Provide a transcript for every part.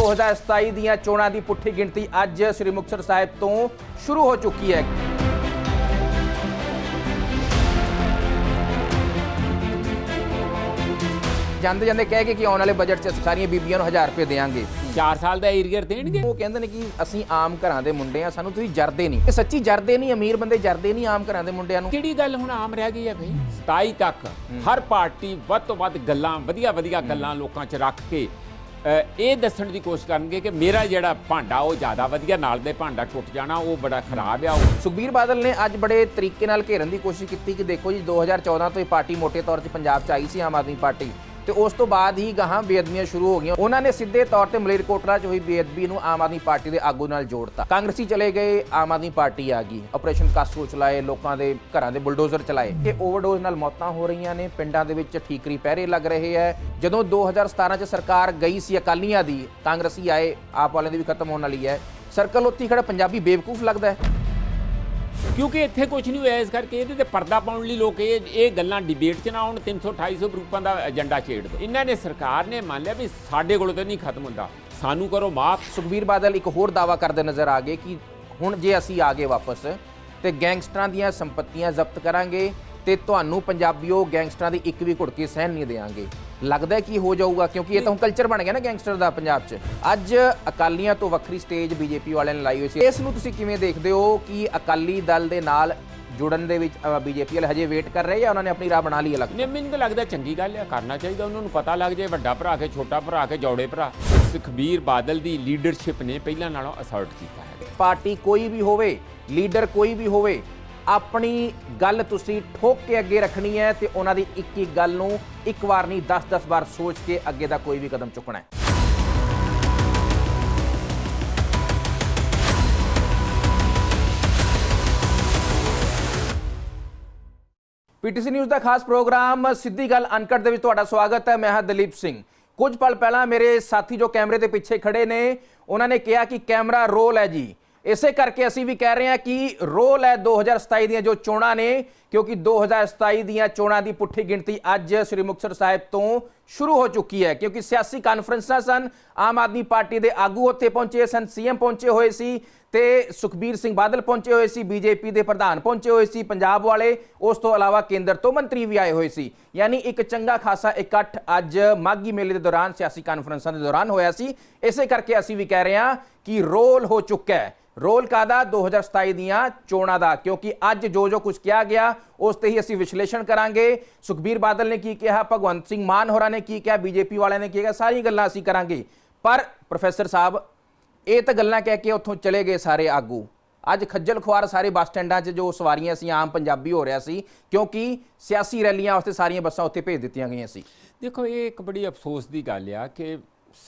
2027 ਦੀਆਂ ਚੋਣਾਂ ਦੀ ਪੁੱਠੀ ਗਿਣਤੀ ਅੱਜ ਸ੍ਰੀ ਮੁਕਤਸਰ ਸਾਹਿਬ ਤੋਂ ਸ਼ੁਰੂ ਹੋ ਚੁੱਕੀ ਹੈ। ਜਾਂਦੇ ਜਾਂਦੇ ਕਹਿ ਕੇ ਕਿ ਆਉਣ ਵਾਲੇ ਬਜਟ 'ਚ ਸਾਰੀਆਂ ਬੀਬੀਆਂ ਨੂੰ 1000 ਰੁਪਏ ਦੇਵਾਂਗੇ 4 ਸਾਲ ਦਾ ਏਰੀਅਰ ਦੇਣਗੇ? ਉਹ ਕਹਿੰਦੇ ਨੇ ਕਿ ਅਸੀਂ ਆਮ ਘਰਾਂ ਦੇ ਮੁੰਡੇ ਆ ਸਾਨੂੰ ਤੁਸੀਂ ਜਰਦੇ ਨਹੀਂ। ਇਹ ਸੱਚੀ ਜਰਦੇ ਨਹੀਂ ਅਮੀਰ ਬੰਦੇ ਜਰਦੇ ਨਹੀਂ ਆਮ ਘਰਾਂ ਦੇ ਮੁੰਡਿਆਂ ਨੂੰ। ਕਿਹੜੀ ਗੱਲ ਹੁਣ ਆਮ ਰਹਿ ਗਈ ਹੈ ਭਈ 27 ਤੱਕ ਹਰ ਪਾਰਟੀ ਵੱਧ ਤੋਂ ਵੱਧ ਗੱਲਾਂ ਵਧੀਆ ਵਧੀਆ ਗੱਲਾਂ ਲੋਕਾਂ 'ਚ ਰੱਖ ਕੇ ਇਹ ਦੱਸਣ ਦੀ ਕੋਸ਼ਿਸ਼ ਕਰਨਗੇ ਕਿ ਮੇਰਾ ਜਿਹੜਾ ਭਾਂਡਾ, ਉਹ ਜ਼ਿਆਦਾ ਵਧੀਆ ਨਾਲ ਦੇ ਭਾਂਡਾ ਟੁੱਟ ਜਾਣਾ, ਉਹ ਬੜਾ ਖਰਾਬ ਆ। ਉਹ ਸੁਖਬੀਰ ਬਾਦਲ ਨੇ ਅੱਜ ਬੜੇ ਤਰੀਕੇ ਨਾਲ ਘੇਰਨ ਦੀ ਕੋਸ਼ਿਸ਼ ਕੀਤੀ ਕਿ ਦੇਖੋ ਜੀ 2014 ਤੋਂ ਇਹ ਪਾਰਟੀ ਮੋٹے ਤੌਰ 'ਤੇ ਪੰਜਾਬ 'ਚ ਆਈ ਸੀ, ਆਮ ਆਦਮੀ ਪਾਰਟੀ। ਤੇ ਉਸ ਤੋਂ ਬਾਅਦ ਹੀ ਗਾਹਾਂ ਬੇਅਦਬੀਆਂ ਸ਼ੁਰੂ ਹੋ ਗਈਆਂ। ਉਹਨਾਂ ਨੇ ਸਿੱਧੇ ਤੌਰ ਤੇ ਮਲੇਰਕੋਟਲਾ 'ਚ ਹੋਈ ਬੇਅਦਬੀ ਨੂੰ ਆਮ ਆਦਮੀ ਪਾਰਟੀ ਦੇ ਆਗੂ ਨਾਲ ਜੋੜਤਾ। ਕਾਂਗਰਸੀ ਚਲੇ ਗਏ, ਆਮ ਆਦਮੀ ਪਾਰਟੀ ਆ ਗਈ। ਆਪਰੇਸ਼ਨ ਕਾਸੂ ਚਲਾਏ, ਲੋਕਾਂ ਦੇ ਘਰਾਂ ਦੇ ਬੁਲਡੋਜ਼ਰ ਚਲਾਏ। ਇਹ ਓਵਰਡੋਜ਼ ਨਾਲ ਮੌਤਾਂ ਹੋ ਰਹੀਆਂ ਨੇ। ਪਿੰਡਾਂ ਦੇ ਵਿੱਚ ਠੀਕਰੀ ਪਹਿਰੇ ਲੱਗ ਰਹੇ ਹੈ। ਜਦੋਂ 2017 'ਚ ਸਰਕਾਰ ਗਈ ਸੀ ਅਕਾਲੀਆਂ ਦੀ, ਕਾਂਗਰਸੀ ਆਏ, ਆਪ ਵਾਲਿਆਂ ਦੀ ਵੀ ਖਤਮ ਹੋਣ ਵਾਲੀ ਹੈ। ਸਰਕਲ ਉੱਥੇ ਹੀ ਖੜਾ, ਪੰਜਾਬੀ ਬੇਵਕੂਫ ਲੱਗਦਾ ਹੈ। ਕਿਉਂਕਿ ਇੱਥੇ ਕੁਝ ਨਹੀਂ ਹੋਇਆ ਇਸ ਕਰਕੇ ਇਹਦੇ ਤੇ ਪਰਦਾ ਪਾਉਣ ਲਈ ਲੋਕ ਇਹ ਇਹ ਗੱਲਾਂ ਡਿਬੇਟ 'ਚ ਨਾ ਆਉਣ 300 250 ਗਰੁੱਪਾਂ ਦਾ ਏਜੰਡਾ ਛੇੜ ਦੋ। ਇਹਨਾਂ ਨੇ ਸਰਕਾਰ ਨੇ ਮੰਨ ਲਿਆ ਵੀ ਸਾਡੇ ਕੋਲੋਂ ਤਾਂ ਨਹੀਂ ਖਤਮ ਹੁੰਦਾ। ਸਾਨੂੰ ਕਰੋ ਮਾਫ। ਸੁਖਬੀਰ ਬਾਦਲ ਇੱਕ ਹੋਰ ਦਾਵਾ ਕਰਦੇ ਨਜ਼ਰ ਆ ਗਏ ਕਿ ਹੁਣ ਜੇ ਅਸੀਂ ਆ ਗਏ ਵਾਪਸ, ਤੇ ਗੈਂਗਸਟਰਾਂ ਦੀਆਂ ਸੰਪਤੀਆਂ ਜ਼ਬਤ ਕਰਾਂਗੇ ਤੇ ਤੁਹਾਨੂੰ ਪੰਜਾਬੀਓ ਗੈਂਗਸਟਰਾਂ ਦੀ ਇੱਕ ਵੀ ਘੁੜਕੀ ਸਹਿਣ ਨਹੀਂ ਦੇਵਾਂਗੇ ਲੱਗਦਾ ਕਿ ਹੋ ਜਾਊਗਾ ਕਿਉਂਕਿ ਇਹ ਤਾਂ ਹੁਣ ਕਲਚਰ ਬਣ ਗਿਆ ਨਾ ਗੈਂਗਸਟਰ ਦਾ ਪੰਜਾਬ 'ਚ। ਅੱਜ ਅਕਾਲੀਆਂ ਤੋਂ ਵੱਖਰੀ ਸਟੇਜ ਬੀਜੇਪੀ ਵਾਲਿਆਂ ਨੇ ਲਾਈ ਹੋਈ ਸੀ। ਇਸ ਨੂੰ ਤੁਸੀਂ ਕਿਵੇਂ ਦੇਖਦੇ ਹੋ ਕਿ ਅਕਾਲੀ ਦਲ ਦੇ ਨਾਲ ਜੁੜਨ ਦੇ ਵਿੱਚ ਬੀਜੇਪੀ ਵਾਲੇ ਹਜੇ ਵੇਟ ਕਰ ਰਹੇ ਜਾਂ ਉਹਨਾਂ ਨੇ ਆਪਣੀ ਰਾਹ ਬਣਾ ਲਈ ਅਲੱਗ? ਨੇ ਮੈਨੂੰ ਤਾਂ ਲੱਗਦਾ ਚੰਗੀ ਗੱਲ ਹੈ ਕਰਨਾ ਚਾਹੀਦਾ ਉਹਨਾਂ ਨੂੰ ਪਤਾ ਲੱਗ ਜਾਏ ਵੱਡਾ ਭਰਾ ਕੇ ਛੋਟਾ ਭਰਾ ਕੇ ਜੋੜੇ ਭਰਾ। ਸੁਖਬੀਰ ਬਾਦਲ ਦੀ ਲੀਡਰਸ਼ਿਪ ਨੇ ਪਹਿਲਾਂ ਨਾਲੋਂ ਅਸਰਟ ਕੀਤਾ ਹੈ। ਪਾਰਟੀ ਕੋਈ ਵੀ ਹੋਵੇ ਲੀਡਰ ਕੋਈ ਵੀ ਹੋਵੇ ਆਪਣੀ ਗੱਲ ਤੁਸੀਂ ਠੋਕ ਕੇ ਅੱਗੇ ਰੱਖਣੀ ਹੈ ਤੇ ਉਹਨਾਂ ਦੀ ਇੱਕ ਇੱਕ ਗੱਲ ਨੂੰ ਇੱਕ ਵਾਰ ਨਹੀਂ 10-10 ਵਾਰ ਸੋਚ ਕੇ ਅੱਗੇ ਦਾ ਕੋਈ ਵੀ ਕਦਮ ਚੁੱਕਣਾ ਹੈ। ਪੀਟੀਸੀ ਨਿਊਜ਼ ਦਾ ਖਾਸ ਪ੍ਰੋਗਰਾਮ ਸਿੱਧੀ ਗੱਲ ਅਨਕਟ ਦੇ ਵਿੱਚ ਤੁਹਾਡਾ ਸਵਾਗਤ ਹੈ। ਮੈਂ ਹਾਂ ਦਲੀਪ ਸਿੰਘ। ਕੁਝ ਪਲ ਪਹਿਲਾਂ ਮੇਰੇ ਸਾਥੀ ਜੋ ਕੈਮਰੇ ਦੇ ਪਿੱਛੇ ਖੜੇ ਨੇ, ਉਹਨਾਂ ਨੇ ਕਿਹਾ ਕਿ ਕੈਮਰਾ ਰੋਲ ਹੈ ਜੀ। ਇਸੇ ਕਰਕੇ ਅਸੀਂ ਵੀ ਕਹਿ ਰਹੇ ਹਾਂ ਕਿ ਰੋਲ ਹੈ 2027 ਦੀਆਂ ਜੋ ਚੋਣਾਂ ਨੇ ਕਿਉਂਕਿ 2027 ਦੀਆਂ ਚੋਣਾਂ ਦੀ ਪੁੱਠੀ ਗਿਣਤੀ ਅੱਜ ਸ੍ਰੀ ਮੁਕਤਸਰ ਸਾਹਿਬ ਤੋਂ ਸ਼ੁਰੂ ਹੋ ਚੁੱਕੀ ਹੈ, ਕਿਉਂਕਿ ਸਿਆਸੀ ਕਾਨਫਰੰਸਾਂ ਸਨ। ਆਮ ਆਦਮੀ ਪਾਰਟੀ ਦੇ ਆਗੂ ਉੱਥੇ ਪਹੁੰਚੇ ਸਨ, ਸੀਐਮ ਪਹੁੰਚੇ ਹੋਏ ਸੀ ਤੇ ਸੁਖਬੀਰ ਸਿੰਘ ਬਾਦਲ ਪਹੁੰਚੇ ਹੋਏ ਸੀ, ਬੀਜੇਪੀ ਦੇ ਪ੍ਰਧਾਨ ਪਹੁੰਚੇ ਹੋਏ ਸੀ, ਪੰਜਾਬ ਵਾਲੇ, ਉਸ ਤੋਂ ਇਲਾਵਾ ਕੇਂਦਰ ਤੋਂ ਮੰਤਰੀ ਵੀ ਆਏ ਹੋਏ ਸੀ। ਯਾਨੀ ਇੱਕ ਚੰਗਾ ਖਾਸਾ ਇਕੱਠ ਅੱਜ ਮਾਗੀ ਮੇਲੇ ਦੇ ਦੌਰਾਨ, ਸਿਆਸੀ ਕਾਨਫਰੰਸਾਂ ਦੇ ਦੌਰਾਨ ਹੋਇਆ ਸੀ। ਇਸੇ ਕਰਕੇ ਅਸੀਂ ਵੀ ਕਹਿ ਰਹੇ ਹਾਂ ਕਿ ਰੋਲ ਹੋ ਚੁੱਕਾ ਹੈ। ਰੋਲ ਕਾਦਾ 2027 ਦੀਆਂ ਚੋਣਾਂ ਦਾ, ਕਿਉਂਕਿ ਅੱਜ ਜੋ ਜੋ ਕੁਝ ਕਿਹਾ ਗਿਆ ਉਸ ਤੇ ਹੀ ਅਸੀਂ ਵਿਸ਼ਲੇਸ਼ਣ ਕਰਾਂਗੇ। ਸੁਖਬੀਰ ਬਾਦਲ ਨੇ ਕੀ ਕਿਹਾ? ਭਗਵੰਤ ਸਿੰਘ ਮਾਨ ਹੋਰਾਂ ਨੇ ਕੀ ਕਿਹਾ? ਬੀਜੇਪੀ ਵਾਲਿਆਂ ਨੇ ਕੀ ਕਿਹਾ? ਸਾਰੀ ਗੱਲਾਂ ਅਸੀਂ ਕਰਾਂਗੇ। ਪਰ ਪ੍ਰੋਫੈਸਰ ਸਾਹਿਬ ਇਹ ਤਾਂ ਗੱਲਾਂ ਕਹਿ ਕੇ ਉੱਥੋਂ ਚਲੇ ਗਏ ਸਾਰੇ ਆਗੂ। ਅੱਜ ਖੱਜਲ ਖੁਆਰ ਸਾਰੇ ਬੱਸ ਸਟੈਂਡਾਂ 'ਚ ਜੋ ਸਵਾਰੀਆਂ ਸੀ ਆਮ ਪੰਜਾਬੀ ਹੋ ਰਿਹਾ ਸੀ ਕਿਉਂਕਿ ਸਿਆਸੀ ਰੈਲੀਆਂ ਵਾਸਤੇ ਸਾਰੀਆਂ ਬੱਸਾਂ ਉੱਥੇ ਭੇਜ ਦਿੱਤੀਆਂ ਗਈਆਂ ਸੀ। ਦੇਖੋ ਇਹ ਇੱਕ ਬੜੀ ਅਫਸੋਸ ਦੀ ਗੱਲ ਆ ਕਿ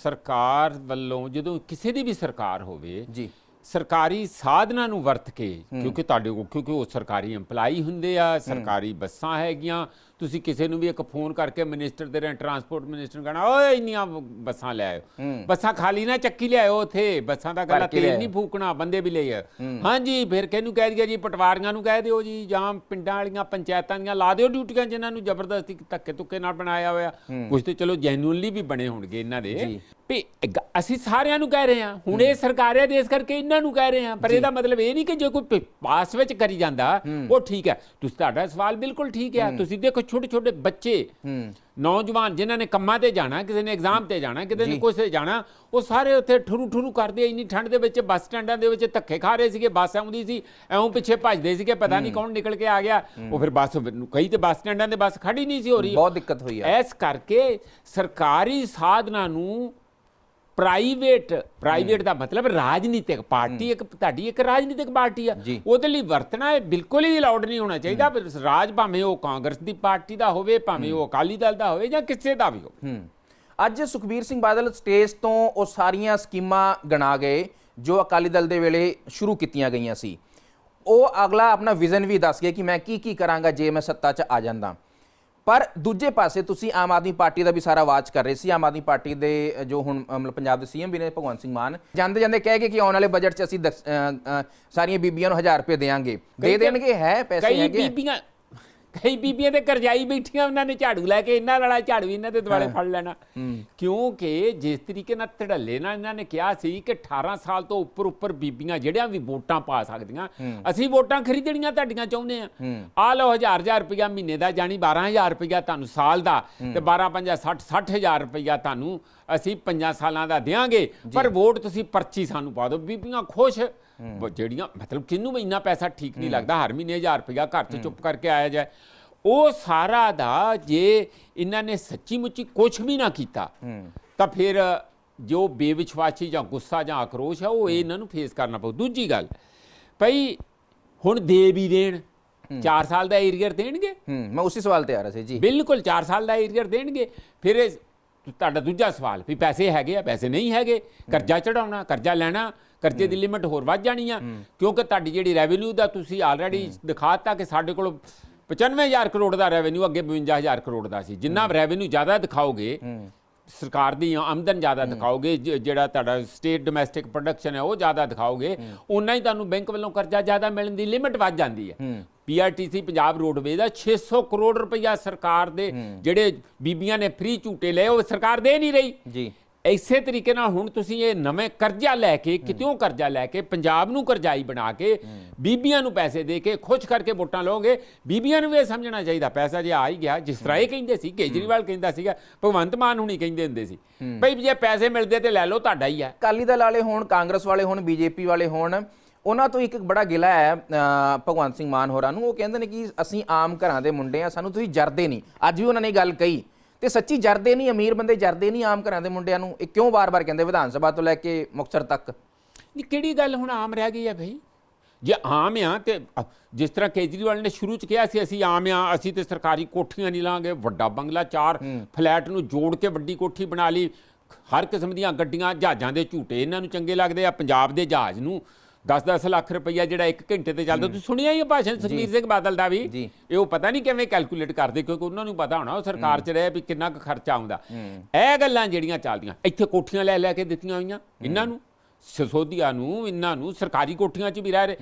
ਸਰਕਾਰ ਵੱਲੋਂ ਜਦੋਂ ਕਿਸੇ ਦੀ ਵੀ ਸਰਕਾਰ ਹੋਵੇ ਜੀ। ਸਰਕਾਰੀ ਸਾਧਨਾਂ ਨੂੰ ਵਰਤ ਕੇ ਕਿਉਂਕਿ ਤੁਹਾਡੇ ਕੋਲ ਕਿਉਂਕਿ ਉਹ ਸਰਕਾਰੀ EMPLOYE ਹੁੰਦੇ ਆ ਸਰਕਾਰੀ ਬੱਸਾਂ ਹੈਗੀਆਂ ਤੁਸੀਂ ਕਿਸੇ ਨੂੰ ਵੀ ਇੱਕ ਫੋਨ ਕਰਕੇ ਮਿਨਿਸਟਰ ਦੇ ਰਹੇ ਟਰਾਂਸਪੋਰਟ ਮਿਨਿਸਟਰ ਨੂੰ ਕਹਣਾ ਓਏ ਇੰਨੀਆਂ ਬੱਸਾਂ ਲੈ ਆਇਓ। ਬੱਸਾਂ ਖਾਲੀ ਨਾ ਚੱਕੀ ਲਿਆਇਓ ਉੱਥੇ। ਬੱਸਾਂ ਦਾ ਗੱਲਾ ਤੇਲ। ਨਹੀਂ ਫੂਕਣਾ ਬੰਦੇ ਵੀ ਲਈ ਆ ਹਾਂਜੀ ਫਿਰ ਕਿਹਨੂੰ ਕਹਿ ਦਿਆ ਜੀ? ਪਟਵਾਰੀਆਂ ਨੂੰ ਕਹਿ ਦਿਓ ਜੀ ਜਾਂ ਪਿੰਡਾਂ ਵਾਲੀਆਂ ਪੰਚਾਇਤਾਂ ਦੀਆਂ ਲਾ ਦਿਓ ਡਿਊਟੀਆਂ ਜਿਨ੍ਹਾਂ ਨੂੰ ਜ਼ਬਰਦਸਤੀ ਧੱਕੇ ਤੁੱਕੇ ਨਾਲ ਬਣਾਇਆ ਹੋਇਆ। ਕੁਝ ਤੇ ਚਲੋ ਜੈਨੂਅਲੀ ਵੀ ਬਣੇ ਹੋਣਗੇ ਇਹਨਾਂ ਦੇ। ਵੀ ਅਸੀਂ ਸਾਰਿਆਂ ਨੂੰ ਕਹਿ ਰਹੇ ਹਾਂ। ਹੁਣ ਇਹ ਸਰਕਾਰ ਹੈ ਦੇਸ਼ ਕਰਕੇ ਇਹਨਾਂ ਨੂੰ ਕਹਿ ਰਹੇ ਹਾਂ। ਪਰ ਇਹਦਾ ਮਤਲਬ ਇਹ ਨਹੀਂ ਕਿ ਜੇ ਕੋਈ ਪਾਸ ਵਿੱਚ ਕਰੀ ਜਾਂਦਾ ਉਹ ਠੀਕ ਹੈ। ਤੁਸੀਂ ਤੁਹਾਡਾ ਸਵਾਲ ਬਿਲਕੁਲ ਠੀਕ ਹੈ। ਤੁਸੀਂ ਦੇਖੋ ਛੋਟੇ ਛੋਟੇ ਬੱਚੇ ਨੌਜਵਾਨ ਜਿਨ੍ਹਾਂ ਨੇ ਕੰਮਾਂ ਤੇ ਜਾਣਾ ਕਿਸੇ ਨੇ ਐਗਜ਼ਾਮ ਤੇ ਜਾਣਾ ਕਿਸੇ ਨੇ ਕੁਛ ਤੇ ਜਾਣਾ ਉਹ ਸਾਰੇ ਉੱਥੇ ਠੁਰੂ ਠੁਰੂ ਕਰਦੇ ਇੰਨੀ ਠੰਡ ਦੇ ਵਿੱਚ ਬੱਸ ਸਟੈਂਡਾਂ ਦੇ ਵਿੱਚ ਧੱਕੇ ਖਾ ਰਹੇ ਸੀਗੇ ਬੱਸ ਆਉਂਦੀ ਸੀ ਐਉਂ ਪਿੱਛੇ ਭੱਜਦੇ ਸੀਗੇ ਪਤਾ ਨਹੀਂ ਕੌਣ ਨਿਕਲ ਕੇ ਆ ਗਿਆ। ਉਹ ਫਿਰ ਬੱਸ ਕਈ ਤੇ ਬੱਸ ਸਟੈਂਡਾਂ ਦੇ ਬੱਸ ਖੜੀ ਨਹੀਂ ਸੀ ਹੋ ਰਹੀ। ਬਹੁਤ ਦਿੱਕਤ ਹੋਈ ਹੈ ਇਸ ਕਰਕੇ ਸਰਕਾਰੀ ਸਾਧਨਾਂ ਨੂੰ ਪ੍ਰਾਈਵੇਟ ਪ੍ਰਾਈਵੇਟ ਦਾ ਮਤਲਬ ਰਾਜਨੀਤਿਕ ਪਾਰਟੀ ਇੱਕ ਤੁਹਾਡੀ ਇੱਕ ਰਾਜਨੀਤਿਕ ਪਾਰਟੀ ਆ। ਉਹਦੇ ਲਈ ਵਰਤਣਾ ਇਹ ਬਿਲਕੁਲ ਹੀ ਅਲਾਉਡ ਨਹੀਂ ਹੋਣਾ ਚਾਹੀਦਾ। ਰਾਜ ਭਾਵੇਂ ਉਹ ਕਾਂਗਰਸ ਦੀ ਪਾਰਟੀ ਦਾ ਹੋਵੇ ਭਾਵੇਂ ਉਹ ਅਕਾਲੀ ਦਲ ਦਾ ਹੋਵੇ ਜਾਂ ਕਿਸੇ ਦਾ ਵੀ ਹੋਵੇ। ਹੂੰ। ਅੱਜ ਸੁਖਬੀਰ ਸਿੰਘ ਬਾਦਲ ਸਟੇਜ ਤੋਂ ਉਹ ਸਾਰੀਆਂ ਸਕੀਮਾਂ ਗਣਾ ਗਏ ਜੋ ਅਕਾਲੀ ਦਲ ਦੇ ਵੇਲੇ ਸ਼ੁਰੂ ਕੀਤੀਆਂ ਗਈਆਂ ਸੀ। ਉਹ ਅਗਲਾ ਆਪਣਾ ਵਿਜ਼ਨ ਵੀ ਦੱਸ ਗਏ ਕਿ ਮੈਂ ਕੀ ਕੀ ਕਰਾਂਗਾ ਜੇ ਮੈਂ ਸੱਤਾ 'ਚ ਆ ਜਾਂਦਾ। ਪਰ ਦੂਜੇ ਪਾਸੇ ਤੁਸੀਂ ਆਮ ਆਦਮੀ ਪਾਰਟੀ ਦਾ ਵੀ ਸਾਰਾ ਆਵਾਜ਼ ਕਰ ਰਹੇ ਸੀ। ਆਮ ਆਦਮੀ ਪਾਰਟੀ ਦੇ ਜੋ ਹੁਣ ਮਤਲਬ ਪੰਜਾਬ ਦੇ ਸੀਐਮ ਵੀ ਨੇ ਭਗਵੰਤ ਸਿੰਘ ਮਾਨ ਜਾਂਦੇ ਜਾਂਦੇ ਕਹਿ ਗਏ ਕਿ ਆਉਣ ਵਾਲੇ ਬਜਟ 'ਚ ਅਸੀਂ ਸਾਰੀਆਂ ਬੀਬੀਆਂ ਨੂੰ 1000 ਰੁਪਏ ਦੇਵਾਂਗੇ ਦੇ ਕਈ- ਦੇਣਗੇ ਹੈ ਪੈਸੇ ਕਈ ਹੈਗੇ। ਬੀਬੀਆਂ ਕਈ ਬੀਬੀਆਂ ਦੇ ਕਰਜਾਈ ਬੈਠੀਆਂ ਉਹਨਾਂ ਨੇ ਝਾੜੂ ਲੈ ਕੇ ਇਹਨਾਂ ਵਾਲਾ ਝਾੜੂ ਇਹਨਾਂ ਦੇ ਦੁਆਲੇ ਫੜ ਲੈਣਾ। ਕਿਉਂਕਿ ਜਿਸ ਤਰੀਕੇ ਨਾਲ ਧੜੱਲੇ ਨਾਲ ਇਹਨਾਂ ਨੇ ਕਿਹਾ ਸੀ ਕਿ 18 ਸਾਲ ਤੋਂ ਉੱਪਰ ਉੱਪਰ ਬੀਬੀਆਂ ਜਿਹੜਿਆਂ ਵੀ ਵੋਟਾਂ ਪਾ ਸਕਦੀਆਂ ਅਸੀਂ ਵੋਟਾਂ ਖਰੀਦਣੀਆਂ ਤੁਹਾਡੀਆਂ ਚਾਹੁੰਦੇ ਆ ਆ ਲਓ ਹਜ਼ਾਰ ਹਜ਼ਾਰ ਰੁਪਇਆ ਮਹੀਨੇ ਦਾ ਜਾਨੀ 12000 ਰੁਪਇਆ ਤੁਹਾਨੂੰ ਸਾਲ ਦਾ ਤੇ 12 ਪੰਜਾ 60 60000 ਰੁਪਇਆ ਤੁਹਾਨੂੰ ਅਸੀਂ ਪੰਜਾਂ ਸਾਲਾਂ ਦਾ ਦੇਾਂਗੇ ਪਰ ਵੋਟ ਤੁਸੀਂ ਪਰਚੀ ਸਾਨੂੰ ਪਾ ਦਿਓ। ਬੀਬੀਆਂ ਖੁਸ਼ ਜਿਹੜੀਆਂ ਮਤਲਬ ਕਿਹਨੂੰ ਵੀ ਇੰਨਾ ਪੈਸਾ ਠੀਕ ਨਹੀਂ ਲੱਗਦਾ ਹਰ ਮਹੀਨੇ 1000 ਰੁਪਇਆ ਘਰ 'ਚ ਚੁੱਪ ਕਰਕੇ ਆਇਆ ਜਾਏ। ਉਹ ਸਾਰਾ ਦਾ ਜੇ ਇਹਨਾਂ ਨੇ ਸੱਚੀ ਮੁੱਚੀ ਕੁਝ ਵੀ ਨਾ ਕੀਤਾ ਤਾਂ ਫਿਰ ਜੋ ਬੇਵਿਸ਼ਵਾਸੀ ਜਾਂ ਗੁੱਸਾ ਜਾਂ ਆਕਰੋਸ਼ ਹੈ ਉਹ ਇਹਨਾਂ ਨੂੰ ਫੇਸ ਕਰਨਾ ਪਊ। ਦੂਜੀ ਗੱਲ ਭਈ ਹੁਣ ਦੇ ਵੀ ਦੇਣ 4 ਸਾਲ ਦਾ ਏਰੀਅਰ ਦੇਣਗੇ? ਹੂੰ ਮੈਂ ਉਸੇ ਸਵਾਲ ਤੇ ਆ ਰਿਹਾ ਸੀ ਜੀ। ਬਿਲਕੁਲ 4 ਸਾਲ ਦਾ ਏਰੀਅਰ ਦੇਣਗੇ। ਫਿਰ ਇਹ ਤੁਹਾਡਾ ਦੂਜਾ ਸਵਾਲ ਵੀ ਪੈਸੇ ਹੈਗੇ ਆ ਪੈਸੇ ਨਹੀਂ ਹੈਗੇ ਕਰਜ਼ਾ ਚੜਾਉਣਾ ਕਰਜ਼ਾ ਲੈਣਾ ਕਰਜ਼ੇ ਦੀ ਲਿਮਟ ਹੋਰ ਵੱਧ ਜਾਣੀ ਆ। ਕਿਉਂਕਿ ਤੁਹਾਡੀ ਜਿਹੜੀ ਰੈਵਨਿਊ ਦਾ ਤੁਸੀਂ ਆਲਰੇਡੀ ਦਿਖਾਤਾ ਕਿ ਸਾਡੇ ਕੋਲ 95000 ਕਰੋੜ ਦਾ ਰੈਵਨਿਊ ਅੱਗੇ 52000 ਕਰੋੜ ਦਾ ਸੀ। ਜਿੰਨਾ ਰੈਵਨਿਊ ਜ਼ਿਆਦਾ ਦਿਖਾਓਗੇ ਸਰਕਾਰ ਦੀ ਆਮਦਨ ਜ਼ਿਆਦਾ ਦਿਖਾਓਗੇ ਜਿਹੜਾ ਤੁਹਾਡਾ ਸਟੇਟ ਡੋਮੈਸਟਿਕ ਪ੍ਰੋਡਕਸ਼ਨ ਹੈ ਉਹ ਜ਼ਿਆਦਾ ਦਿਖਾਓਗੇ ਉਨਾ ਹੀ ਤੁਹਾਨੂੰ ਬੈਂਕ ਵੱਲੋਂ ਕਰਜ਼ਾ ਜ਼ਿਆਦਾ ਮਿਲਣ ਦੀ ਲਿਮਟ ਵੱਧ ਜਾਂਦੀ ਹੈ। ਪੀਆਰਟੀਸੀ ਪੰਜਾਬ ਰੋਡਵੇ ਦਾ 600 ਕਰੋੜ ਰੁਪਇਆ ਸਰਕਾਰ ਦੇ ਜਿਹੜੇ ਬੀਬੀਆਂ ਨੇ ਫ੍ਰੀ ਝੂਟੇ ਲਏ ਉਹ ਸਰਕਾਰ ਦੇ ਨਹੀਂ ਰਹੀ। ਜੀ। ਇਸੇ ਤਰੀਕੇ ਨਾਲ ਹੁਣ ਤੁਸੀਂ ਇਹ ਨਵੇਂ ਕਰਜ਼ਾ ਲੈ ਕੇ ਕਿਤਿਓਂ ਕਰਜ਼ਾ ਲੈ ਕੇ ਪੰਜਾਬ ਨੂੰ ਕਰਜ਼ਾਈ ਬਣਾ ਕੇ ਬੀਬੀਆਂ ਨੂੰ ਪੈਸੇ ਦੇ ਕੇ ਖੁਸ਼ ਕਰਕੇ ਵੋਟਾਂ ਲਓਗੇ ਬੀਬੀਆਂ ਨੂੰ ਇਹ ਸਮਝਣਾ ਚਾਹੀਦਾ ਪੈਸਾ ਜੇ ਆ ਹੀ ਗਿਆ ਜਿਸ ਤਰ੍ਹਾਂ ਇਹ ਕਹਿੰਦੇ ਸੀ ਕੇਜਰੀਵਾਲ ਕਹਿੰਦਾ ਸੀਗਾ ਭਗਵੰਤ ਮਾਨ ਹੁਣੀ ਕਹਿੰਦੇ ਹੁੰਦੇ ਸੀ ਭਈ ਜੇ ਪੈਸੇ ਮਿਲਦੇ ਤੇ ਲੈ ਲਓ ਤੁਹਾਡਾ ਹੀ ਹੈ ਅਕਾਲੀ ਦਲ ਵਾਲੇ ਹੋਣ ਕਾਂਗਰਸ ਵਾਲੇ ਹੋਣ ਬੀਜੇਪੀ ਵਾਲੇ ਹੋਣ ਉਹਨਾਂ ਤੋਂ ਇੱਕ ਬੜਾ ਗਿਲਾ ਹੈ ਭਗਵੰਤ ਸਿੰਘ ਮਾਨ ਹੋਰਾਂ ਨੂੰ। ਉਹ ਕਹਿੰਦੇ ਨੇ ਕਿ ਅਸੀਂ ਆਮ ਘਰਾਂ ਦੇ ਮੁੰਡੇ ਆ ਸਾਨੂੰ ਤੁਸੀਂ ਜਰਦੇ ਨਹੀਂ। ਅੱਜ ਵੀ ਉਹਨਾਂ ਨੇ ਇਹ ਗੱਲ ਕਹੀ ਤੇ ਸੱਚੀ ਜਰਦੇ ਨਹੀਂ ਅਮੀਰ ਬੰਦੇ ਜਰਦੇ ਨਹੀਂ ਆਮ ਘਰਾਂ ਦੇ ਮੁੰਡਿਆਂ ਨੂੰ। ਇਹ ਕਿਉਂ ਵਾਰ-ਵਾਰ ਕਹਿੰਦੇ ਵਿਧਾਨ ਸਭਾ ਤੋਂ ਲੈ ਕੇ ਮੁਕਤਸਰ ਤੱਕ? ਨਹੀਂ ਕਿਹੜੀ ਗੱਲ ਹੁਣ ਆਮ ਰਹਿ ਗਈ ਹੈ ਭਈ ਜੇ ਆਮ ਆ ਤੇ ਜਿਸ ਤਰ੍ਹਾਂ ਕੇਜਰੀਵਾਲ ਨੇ ਸ਼ੁਰੂ ਚ ਕਿਹਾ ਸੀ ਅਸੀਂ ਆਮ ਆ ਅਸੀਂ ਤੇ ਸਰਕਾਰੀ ਕੋਠੀਆਂ ਨਹੀਂ ਲਾਂਗੇ ਵੱਡਾ ਬੰਗਲਾ ਚਾਰ ਫਲੈਟ ਨੂੰ ਜੋੜ ਕੇ ਵੱਡੀ ਕੋਠੀ ਬਣਾ ਲਈ। ਹਰ ਕਿਸਮ ਦੀਆਂ ਗੱਡੀਆਂ ਜਹਾਜ਼ਾਂ ਦੇ ਝੂਟੇ ਇਹਨਾਂ ਨੂੰ ਚੰਗੇ ਲੱਗਦੇ ਆ ਪੰਜਾਬ ਦੇ ਜਹਾਜ਼ ਨੂੰ। 10-10 ਲੱਖ ਰੁਪਈਆ ਜਿਹੜਾ 1 ਘੰਟੇ ਤੇ ਚੱਲਦਾ। ਤੁਸੀਂ ਸੁਣਿਆ ਹੀ ਇਹ ਭਾਸ਼ਣ ਸੁਖਬੀਰ ਸਿੰਘ ਬਾਦਲ ਦਾ ਵੀ। ਇਹ ਉਹ ਪਤਾ ਨਹੀਂ ਕਿਵੇਂ ਕੈਲਕੂਲੇਟ ਕਰਦੇ ਕਿਉਂਕਿ ਉਹਨਾਂ ਨੂੰ ਪਤਾ ਹੋਣਾ ਉਹ ਸਰਕਾਰ 'ਚ ਰਹੇ ਵੀ ਕਿੰਨਾ ਕੁ ਖਰਚਾ ਆਉਂਦਾ। ਇਹ ਗੱਲਾਂ ਜਿਹੜੀਆਂ ਚੱਲਦੀਆਂ ਇੱਥੇ ਕੋਠੀਆਂ ਲੈ ਲੈ ਕੇ ਦਿੱਤੀਆਂ ਹੋਈਆਂ ਇਹਨਾਂ ਨੂੰ। ਸਿਸੋਦੀਆ ਨੂੰ ਇਹਨਾਂ ਨੂੰ ਸਰਕਾਰੀ ਕੋਠੀਆਂ 'ਚ ਵੀ ਰਹਿ ਰਹੇ।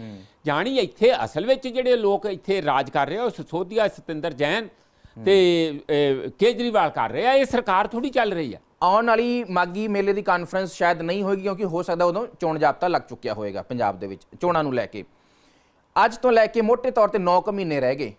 ਜਾਣੀ ਇੱਥੇ ਅਸਲ ਵਿੱਚ ਜਿਹੜੇ ਲੋਕ ਇੱਥੇ ਰਾਜ ਕਰ ਰਹੇ ਆ ਉਹ ਸਿਸੋਦੀਆ ਸਤਿੰਦਰ ਜੈਨ ਤੇ ਕੇਜਰੀਵਾਲ ਕਰ ਰਹੇ ਆ ਇਹ ਸਰਕਾਰ ਥੋੜੀ ਚੱਲ ਰਹੀ ਆ। ਆਉਣ ਵਾਲੀ ਮਾਗੀ ਮੇਲੇ ਦੀ ਕਾਨਫਰੰਸ ਸ਼ਾਇਦ ਨਹੀਂ ਹੋਏਗੀ ਕਿਉਂਕਿ ਹੋ ਸਕਦਾ ਉਦੋਂ ਚੋਣ ਜਾਬਤਾ ਲੱਗ ਚੁੱਕਿਆ ਹੋਏਗਾ ਪੰਜਾਬ ਦੇ ਵਿੱਚ ਚੋਣਾਂ ਨੂੰ ਲੈ ਕੇ। ਅੱਜ ਤੋਂ ਲੈ ਕੇ ਮੋٹے ਤੌਰ ਤੇ 9 ਕੁ ਮਹੀਨੇ ਰਹਿ ਗਏ।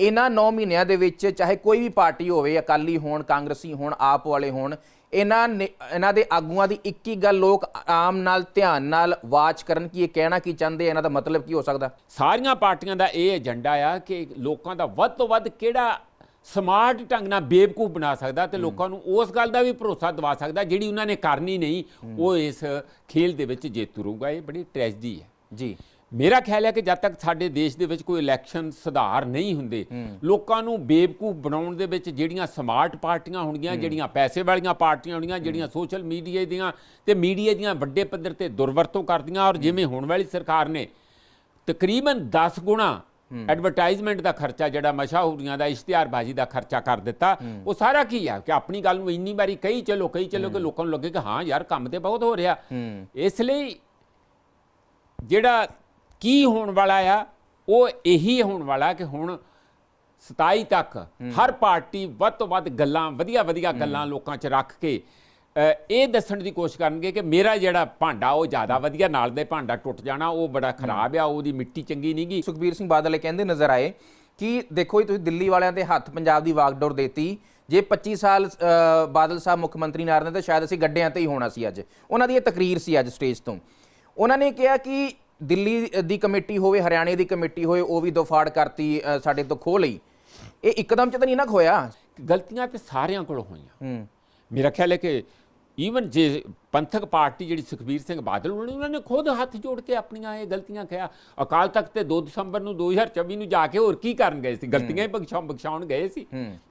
ਇਹਨਾਂ 9 ਮਹੀਨਿਆਂ ਦੇ ਵਿੱਚ ਚਾਹੇ ਕੋਈ ਵੀ ਪਾਰਟੀ ਹੋਵੇ ਅਕਾਲੀ ਹੋਣ ਕਾਂਗਰਸੀ ਹੋਣ ਆਪ ਵਾਲੇ ਹੋਣ ਇਹਨਾਂ ਨੇ- ਇਹਨਾਂ ਦੇ ਆਗੂਆਂ ਦੀ ਇੱਕ ਹੀ ਗੱਲ ਲੋਕ ਆਮ ਨਾਲ ਧਿਆਨ ਨਾਲ ਵਾਚ ਕਰਨ ਕਿ ਇਹ ਕਹਿਣਾ ਕੀ ਚਾਹੁੰਦੇ ਆ, ਇਹਨਾਂ ਦਾ ਮਤਲਬ ਕੀ ਹੋ ਸਕਦਾ? ਸਾਰੀਆਂ ਪਾਰਟੀਆਂ ਦਾ ਇਹ ਏਜੰਡਾ ਆ ਕਿ ਲੋਕਾਂ ਦਾ ਵੱਧ ਤੋਂ ਵੱਧ ਕਿਹੜਾ ਸਮਾਰਟ ਢੰਗ ਨਾਲ ਬੇਵਕੂਫ ਬਣਾ ਸਕਦਾ ਤੇ ਲੋਕਾਂ ਨੂੰ ਉਸ ਗੱਲ ਦਾ ਵੀ ਭਰੋਸਾ ਦਿਵਾ ਸਕਦਾ ਜਿਹੜੀ ਉਹਨਾਂ ਨੇ ਕਰਨੀ ਨਹੀਂ ਉਹ ਇਸ ਖੇਲ ਦੇ ਵਿੱਚ ਜੇਤੂ ਰਹੂਗਾ। ਇਹ ਬੜੀ ਟ੍ਰੈਜਡੀ ਹੈ। ਜੀ। ਮੇਰਾ ਖਿਆਲ ਹੈ ਕਿ ਜਦ ਤੱਕ ਸਾਡੇ ਦੇਸ਼ ਦੇ ਵਿੱਚ ਕੋਈ ਇਲੈਕਸ਼ਨ ਸੁਧਾਰ ਨਹੀਂ ਹੁੰਦੇ ਲੋਕਾਂ ਨੂੰ ਬੇਵਕੂਫ ਬਣਾਉਣ ਦੇ ਵਿੱਚ ਜਿਹੜੀਆਂ ਸਮਾਰਟ ਪਾਰਟੀਆਂ ਹੋਣਗੀਆਂ ਜਿਹੜੀਆਂ ਪੈਸੇ ਵਾਲੀਆਂ ਪਾਰਟੀਆਂ ਹੋਣਗੀਆਂ ਜਿਹੜੀਆਂ ਸੋਸ਼ਲ ਮੀਡੀਆ ਦੀਆਂ ਤੇ ਮੀਡੀਆ ਦੀਆਂ ਵੱਡੇ ਪੱਧਰ ਤੇ ਦੁਰਵਰਤੋਂ ਕਰਦੀਆਂ ਔਰ ਜਿਵੇਂ ਹੁਣ ਵਾਲੀ ਸਰਕਾਰ ਨੇ ਤਕਰੀਬਨ 10 ਗੁਣਾ ਐਡਵਰਟਾਈਜ਼ਮੈਂਟ ਦਾ ਖਰਚਾ ਜਿਹੜਾ ਮਸ਼ਹੂਰੀਆਂ ਦਾ ਇਸ਼ਤਿਹਾਰਬਾਜ਼ੀ ਦਾ ਖਰਚਾ ਕਰ ਦਿੱਤਾ ਉਹ ਸਾਰਾ ਕੀ ਆ? ਕਿ ਆਪਣੀ ਗੱਲ ਨੂੰ ਇੰਨੀ ਵਾਰੀ ਕਹੀ ਚਲੋ ਕਹੀ ਚਲੋ ਕਿ ਲੋਕਾਂ ਨੂੰ ਲੱਗੇ ਕਿ ਹਾਂ ਯਾਰ ਕੰਮ ਤੇ ਬਹੁਤ ਹੋ ਰਿਹਾ। ਇਸ ਲਈ ਜਿਹੜਾ ਕੀ ਹੋਣ ਵਾਲਾ ਆ ਉਹ ਇਹੀ ਹੋਣ ਵਾਲਾ ਕਿ ਹੁਣ 27 ਤੱਕ ਹਰ ਪਾਰਟੀ ਵੱਧ ਤੋਂ ਵੱਧ ਗੱਲਾਂ ਵਧੀਆ ਵਧੀਆ ਗੱਲਾਂ ਲੋਕਾਂ 'ਚ ਰੱਖ ਕੇ ਇਹ ਦੱਸਣ ਦੀ ਕੋਸ਼ਿਸ਼ ਕਰਨਗੇ ਕਿ ਮੇਰਾ ਜਿਹੜਾ ਭਾਂਡਾ ਉਹ ਜ਼ਿਆਦਾ ਵਧੀਆ ਨਾਲ ਦੇ ਭਾਂਡਾ ਟੁੱਟ ਜਾਣਾ ਉਹ ਬੜਾ ਖਰਾਬ ਆ ਉਹਦੀ ਮਿੱਟੀ ਚੰਗੀ ਨਹੀਂਗੀ ਸੁਖਬੀਰ ਸਿੰਘ ਬਾਦਲ ਇਹ ਕਹਿੰਦੇ ਨਜ਼ਰ ਆਏ ਕਿ ਦੇਖੋ ਜੀ ਤੁਸੀਂ ਦਿੱਲੀ ਵਾਲਿਆਂ ਦੇ ਹੱਥ ਪੰਜਾਬ ਦੀ ਵਾਗਡੋਰ ਦੇਤੀ। ਜੇ 25 ਸਾਲ ਬਾਦਲ ਸਾਹਿਬ ਮੁੱਖ ਮੰਤਰੀ ਨਾ ਰਹਿੰਦੇ ਤਾਂ ਸ਼ਾਇਦ ਅਸੀਂ ਗੱਡਿਆਂ ਤੇ ਹੀ ਹੋਣਾ ਸੀ ਅੱਜ। ਉਹਨਾਂ ਦੀ ਇਹ ਤਕਰੀਰ ਸੀ ਅੱਜ ਸਟੇਜ ਤੋਂ। ਉਹਨਾਂ ਨੇ ਕਿਹਾ ਕਿ ਦਿੱਲੀ ਦੀ ਕਮੇਟੀ ਹੋਵੇ ਹਰਿਆਣੇ ਦੀ ਕਮੇਟੀ ਹੋਵੇ ਉਹ ਵੀ ਦੋਫਾੜ ਕਰਤੀ ਅ, ਸਾਡੇ ਤੋਂ ਖੋਹ ਲਈ। ਇਹ ਇੱਕਦਮ ਚ ਤਾਂ ਨਹੀਂ ਨਾ ਖੋਇਆ ਗਲਤੀਆਂ ਤੇ ਸਾਰਿਆਂ ਕੋਲ ਹੋਈਆਂ। ਹੂੰ। ਮੇਰਾ ਖਿਆਲ ਹੈ ਕਿ ਈਵਨ ਜੇ ਪੰਥਕ ਪਾਰਟੀ ਜਿਹੜੀ ਸੁਖਬੀਰ ਸਿੰਘ ਬਾਦਲ ਉਹਨਾਂ ਨੇ ਖੁਦ ਹੱਥ ਜੋੜ ਕੇ ਆਪਣੀਆਂ ਇਹ ਗਲਤੀਆਂ ਕਿਹਾ। ਅਕਾਲ ਤਖਤ ਤੇ 2 ਦਸੰਬਰ ਨੂੰ 2024 ਨੂੰ ਜਾ ਕੇ ਹੋਰ ਕੀ ਕਰਨ ਗਏ ਸੀ? ਗਲਤੀਆਂ ਹੀ ਬਖਸ਼ਾਉ ਬਖਸ਼ਾਉਣ ਗਏ ਸੀ।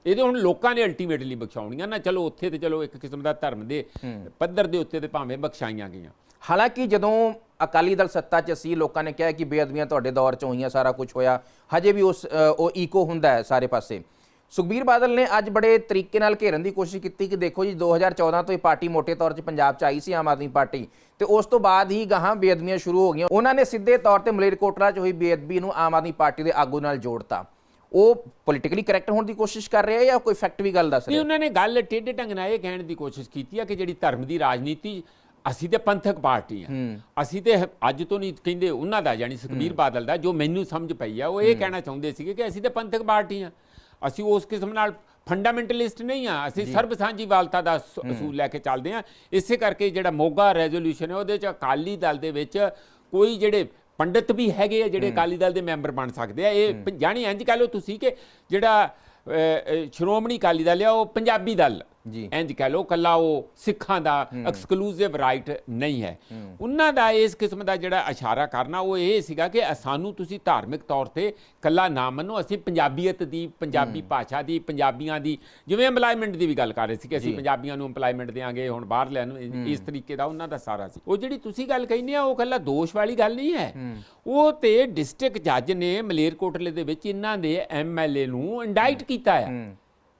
ਇਹਦੇ ਹੁਣ ਲੋਕਾਂ ਨੇ ਅਲਟੀਮੇਟਲੀ ਬਖਸ਼ਾਉਣੀਆਂ ਨਾ। ਚਲੋ ਉੱਥੇ ਤੇ ਚਲੋ ਇੱਕ ਕਿਸਮ ਦਾ ਧਰਮ ਦੇ ਪੱਧਰ ਦੇ ਉੱਤੇ ਤੇ ਭਾਵੇਂ ਬਖਸ਼ਾਈਆਂ ਗਈਆਂ। ਹਾਲਾਂਕਿ ਜਦੋਂ ਅਕਾਲੀ ਦਲ ਸੱਤਾ 'ਚ ਸੀ ਲੋਕਾਂ ਨੇ ਕਿਹਾ ਕਿ ਬੇਅਦਬੀਆਂ ਤੁਹਾਡੇ ਦੌਰ 'ਚ ਹੋਈਆਂ ਸਾਰਾ ਕੁਝ ਹੋਇਆ। ਹਜੇ ਵੀ ਉਸ ਉਹ ਈਕੋ ਹੁੰਦਾ ਹੈ ਸਾਰੇ ਪਾਸੇ। ਸੁਖਬੀਰ ਬਾਦਲ ਨੇ ਅੱਜ ਬੜੇ ਤਰੀਕੇ ਨਾਲ ਘੇਰਨ ਦੀ ਕੋਸ਼ਿਸ਼ ਕੀਤੀ ਕਿ ਦੇਖੋ ਜੀ 2014 ਤੋਂ ਇਹ ਪਾਰਟੀ ਮੋٹے ਤੌਰ 'ਚ ਪੰਜਾਬ 'ਚ ਆਈ ਸੀ ਆਮ ਆਦਮੀ ਪਾਰਟੀ। ਤੇ ਉਸ ਤੋਂ ਬਾਅਦ ਹੀ ਗਾਹਾਂ ਬੇਅਦਬੀਆਂ ਸ਼ੁਰੂ ਹੋ ਗਈਆਂ। ਉਹਨਾਂ ਨੇ ਸਿੱਧੇ ਤੌਰ ਤੇ ਮਲੇਰਕੋਟਲਾ 'ਚ ਹੋਈ ਬੇਅਦਬੀ ਨੂੰ ਆਮ ਆਦਮੀ ਪਾਰਟੀ ਦੇ ਆਗੂ ਨਾਲ ਜੋੜਤਾ। ਉਹ ਪੋਲਿਟੀਕਲੀ ਕਰੈਕਟ ਹੋਣ ਦੀ ਕੋਸ਼ਿਸ਼ ਕਰ ਰਿਹਾ ਹੈ ਜਾਂ ਕੋਈ ਫੈਕਟ ਵੀ ਗੱਲ ਦੱਸ ਨਹੀਂ ਰਿਹਾ ਉਹਨਾਂ ਨੇ ਗੱਲ ਟੇਢੇ ਢੰਗ ਨਾਲ ਇਹ ਕਹਿਣ ਦੀ ਕੋਸ਼ਿਸ਼ ਕੀਤੀ ਆ ਕਿ ਜਿਹੜੀ ਧਰਮ ਦੀ ਰਾਜਨੀਤੀ ਅਸੀਂ ਤੇ ਪੰਥਕ ਪਾਰਟੀ ਆ ਅਸੀਂ ਤੇ ਅੱਜ ਤੋਂ ਨਹੀਂ ਕਹਿੰਦੇ ਉਹਨਾਂ ਦਾ ਯਾਨੀ ਸੁਖਬੀਰ ਬਾਦਲ ਦਾ ਜੋ ਮੈਨੂੰ ਸਮਝ ਪਈ ਆ ਉਹ ਇਹ ਕਹਿਣਾ ਚਾਹੁੰਦੇ ਸੀਗੇ ਕਿ ਅਸੀਂ ਤੇ ਪੰਥਕ ਪਾਰਟੀ ਆ ਅਸੀਂ ਉਸ ਕਿਸਮ ਨਾਲ ਫੰਡਾਮੈਂਟਲਿਸਟ ਨਹੀਂ ਆ ਅਸੀਂ ਸਰਬ ਸਾਂਝੀਵਾਲਤਾ ਦਾ ਸ- ਅਸੂਲ ਲੈ ਕੇ ਚੱਲਦੇ ਆ ਇਸੇ ਕਰਕੇ ਜਿਹੜਾ ਮੋਗਾ ਰੈਜ਼ੋਲੂਸ਼ਨ ਹੈ ਉਹਦੇ ਚ ਅਕਾਲੀ ਦਲ ਦੇ ਵਿੱਚ ਕੋਈ ਜਿਹੜੇ ਪੰਡਿਤ ਵੀ ਹੈਗੇ ਆ ਜਿਹੜੇ ਅਕਾਲੀ ਦਲ ਦੇ ਮੈਂਬਰ ਬਣ ਸਕਦੇ ਆ। ਇਹ ਜਾਣੀ ਇੰਜ ਕਹ ਲਓ ਤੁਸੀਂ ਕਿ ਜਿਹੜਾ ਸ਼੍ਰੋਮਣੀ ਅਕਾਲੀ ਦਲ ਆ ਉਹ ਪੰਜਾਬੀ ਦਲ। ਜੀ। ਇੰਜ ਕਹ ਲਓ ਕੱਲਾ ਉਹ ਸਿੱਖਾਂ ਦਾ ਐਕਸਕਲੂਸਿਵ ਰਾਈਟ ਨਹੀਂ ਹੈ। ਉਹਨਾਂ ਦਾ ਇਸ ਕਿਸਮ ਦਾ ਜਿਹੜਾ ਇਸ਼ਾਰਾ ਕਰਨਾ ਉਹ ਇਹ ਸੀਗਾ ਕਿ ਸਾਨੂੰ ਤੁਸੀਂ ਧਾਰਮਿਕ ਤੌਰ ਤੇ ਕੱਲਾ ਨਾ ਮੰਨੋ ਅਸੀਂ ਪੰਜਾਬੀਅਤ ਦੀ ਪੰਜਾਬੀ ਭਾਸ਼ਾ ਦੀ ਪੰਜਾਬੀਆਂ ਦੀ ਜਿਵੇਂ EMPLOYMENT ਦੀ ਵੀ ਗੱਲ ਕਰ ਰਹੇ ਸੀ ਕਿ ਅਸੀਂ ਪੰਜਾਬੀਆਂ ਨੂੰ EMPLOYMENT ਦੇਾਂਗੇ ਹੁਣ ਬਾਹਰ ਲੈਣ ਨੂੰ ਇਸ- ਇਸ ਤਰੀਕੇ ਦਾ ਉਹਨਾਂ ਦਾ ਸਾਰਾ ਸੀ। ਉਹ ਜਿਹੜੀ ਤੁਸੀਂ ਗੱਲ ਕਹਿੰਦੇ ਆ ਉਹ ਕੱਲਾ ਦੋਸ਼ ਵਾਲੀ ਗੱਲ ਨਹੀਂ ਹੈ। ਉਹ ਤੇ ਡਿਸਟ੍ਰਿਕਟ ਜੱਜ ਨੇ ਮਲੇਰਕੋਟਲੇ ਦੇ ਵਿੱਚ ਇਹਨਾਂ ਦੇ ਐਮਐਲਏ ਨੂੰ ਇੰਡਾਈਟ ਕੀਤਾ ਹੈ।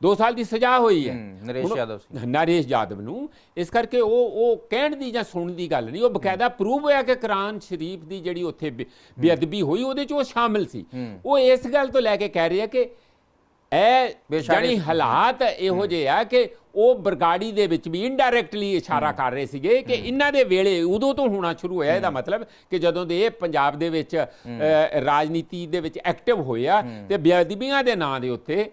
2 ਸਾਲ ਦੀ ਸਜ਼ਾ ਹੋਈ ਹੈ। ਨਰੇਸ਼ ਯਾਦਵ ਸੀ। ਨਰੇਸ਼ ਯਾਦਵ ਨੂੰ। ਇਸ ਕਰਕੇ ਉਹ ਉਹ ਕਹਿਣ ਦੀ ਜਾਂ ਸੁਣਨ ਦੀ ਗੱਲ ਨਹੀਂ ਉਹ ਬਕਾਇਦਾ ਪ੍ਰੂਵ ਹੋਇਆ ਕਿ ਕੁਰਾਨ ਸ਼ਰੀਫ ਦੀ ਜਿਹੜੀ ਉੱਥੇ ਬੇਅਦਬੀ ਹੋਈ ਉਹਦੇ ਚ ਉਹ ਸ਼ਾਮਿਲ ਸੀ। ਉਹ ਇਸ ਗੱਲ ਤੋਂ ਲੈ ਕੇ ਕਹਿ ਰਹੇ ਆ ਕਿ ਇਹ ਜਾਨੀ ਹਾਲਾਤ ਇਹੋ ਜਿਹੇ ਆ ਕਿ ਉਹ ਬਰਗਾੜੀ ਦੇ ਵਿੱਚ ਵੀ ਇਨਡਾਇਰੈਕਟਲੀ ਇਸ਼ਾਰਾ ਕਰ ਰਹੇ ਸੀਗੇ ਕਿ ਇਹਨਾਂ ਦੇ ਵੇਲੇ ਉਦੋਂ ਤੋਂ ਹੋਣਾ ਸ਼ੁਰੂ ਹੋਇਆ। ਇਹਦਾ ਮਤਲਬ ਕਿ ਜਦੋਂ ਦੇ ਇਹ ਪੰਜਾਬ ਦੇ ਵਿੱਚ ਰਾਜਨੀਤੀ ਦੇ ਵਿੱਚ ਐਕਟਿਵ ਹੋਇਆ ਤੇ ਬੇਅਦਬੀਆਂ ਦੇ ਨਾਂ ਦੇ ਉੱਤੇ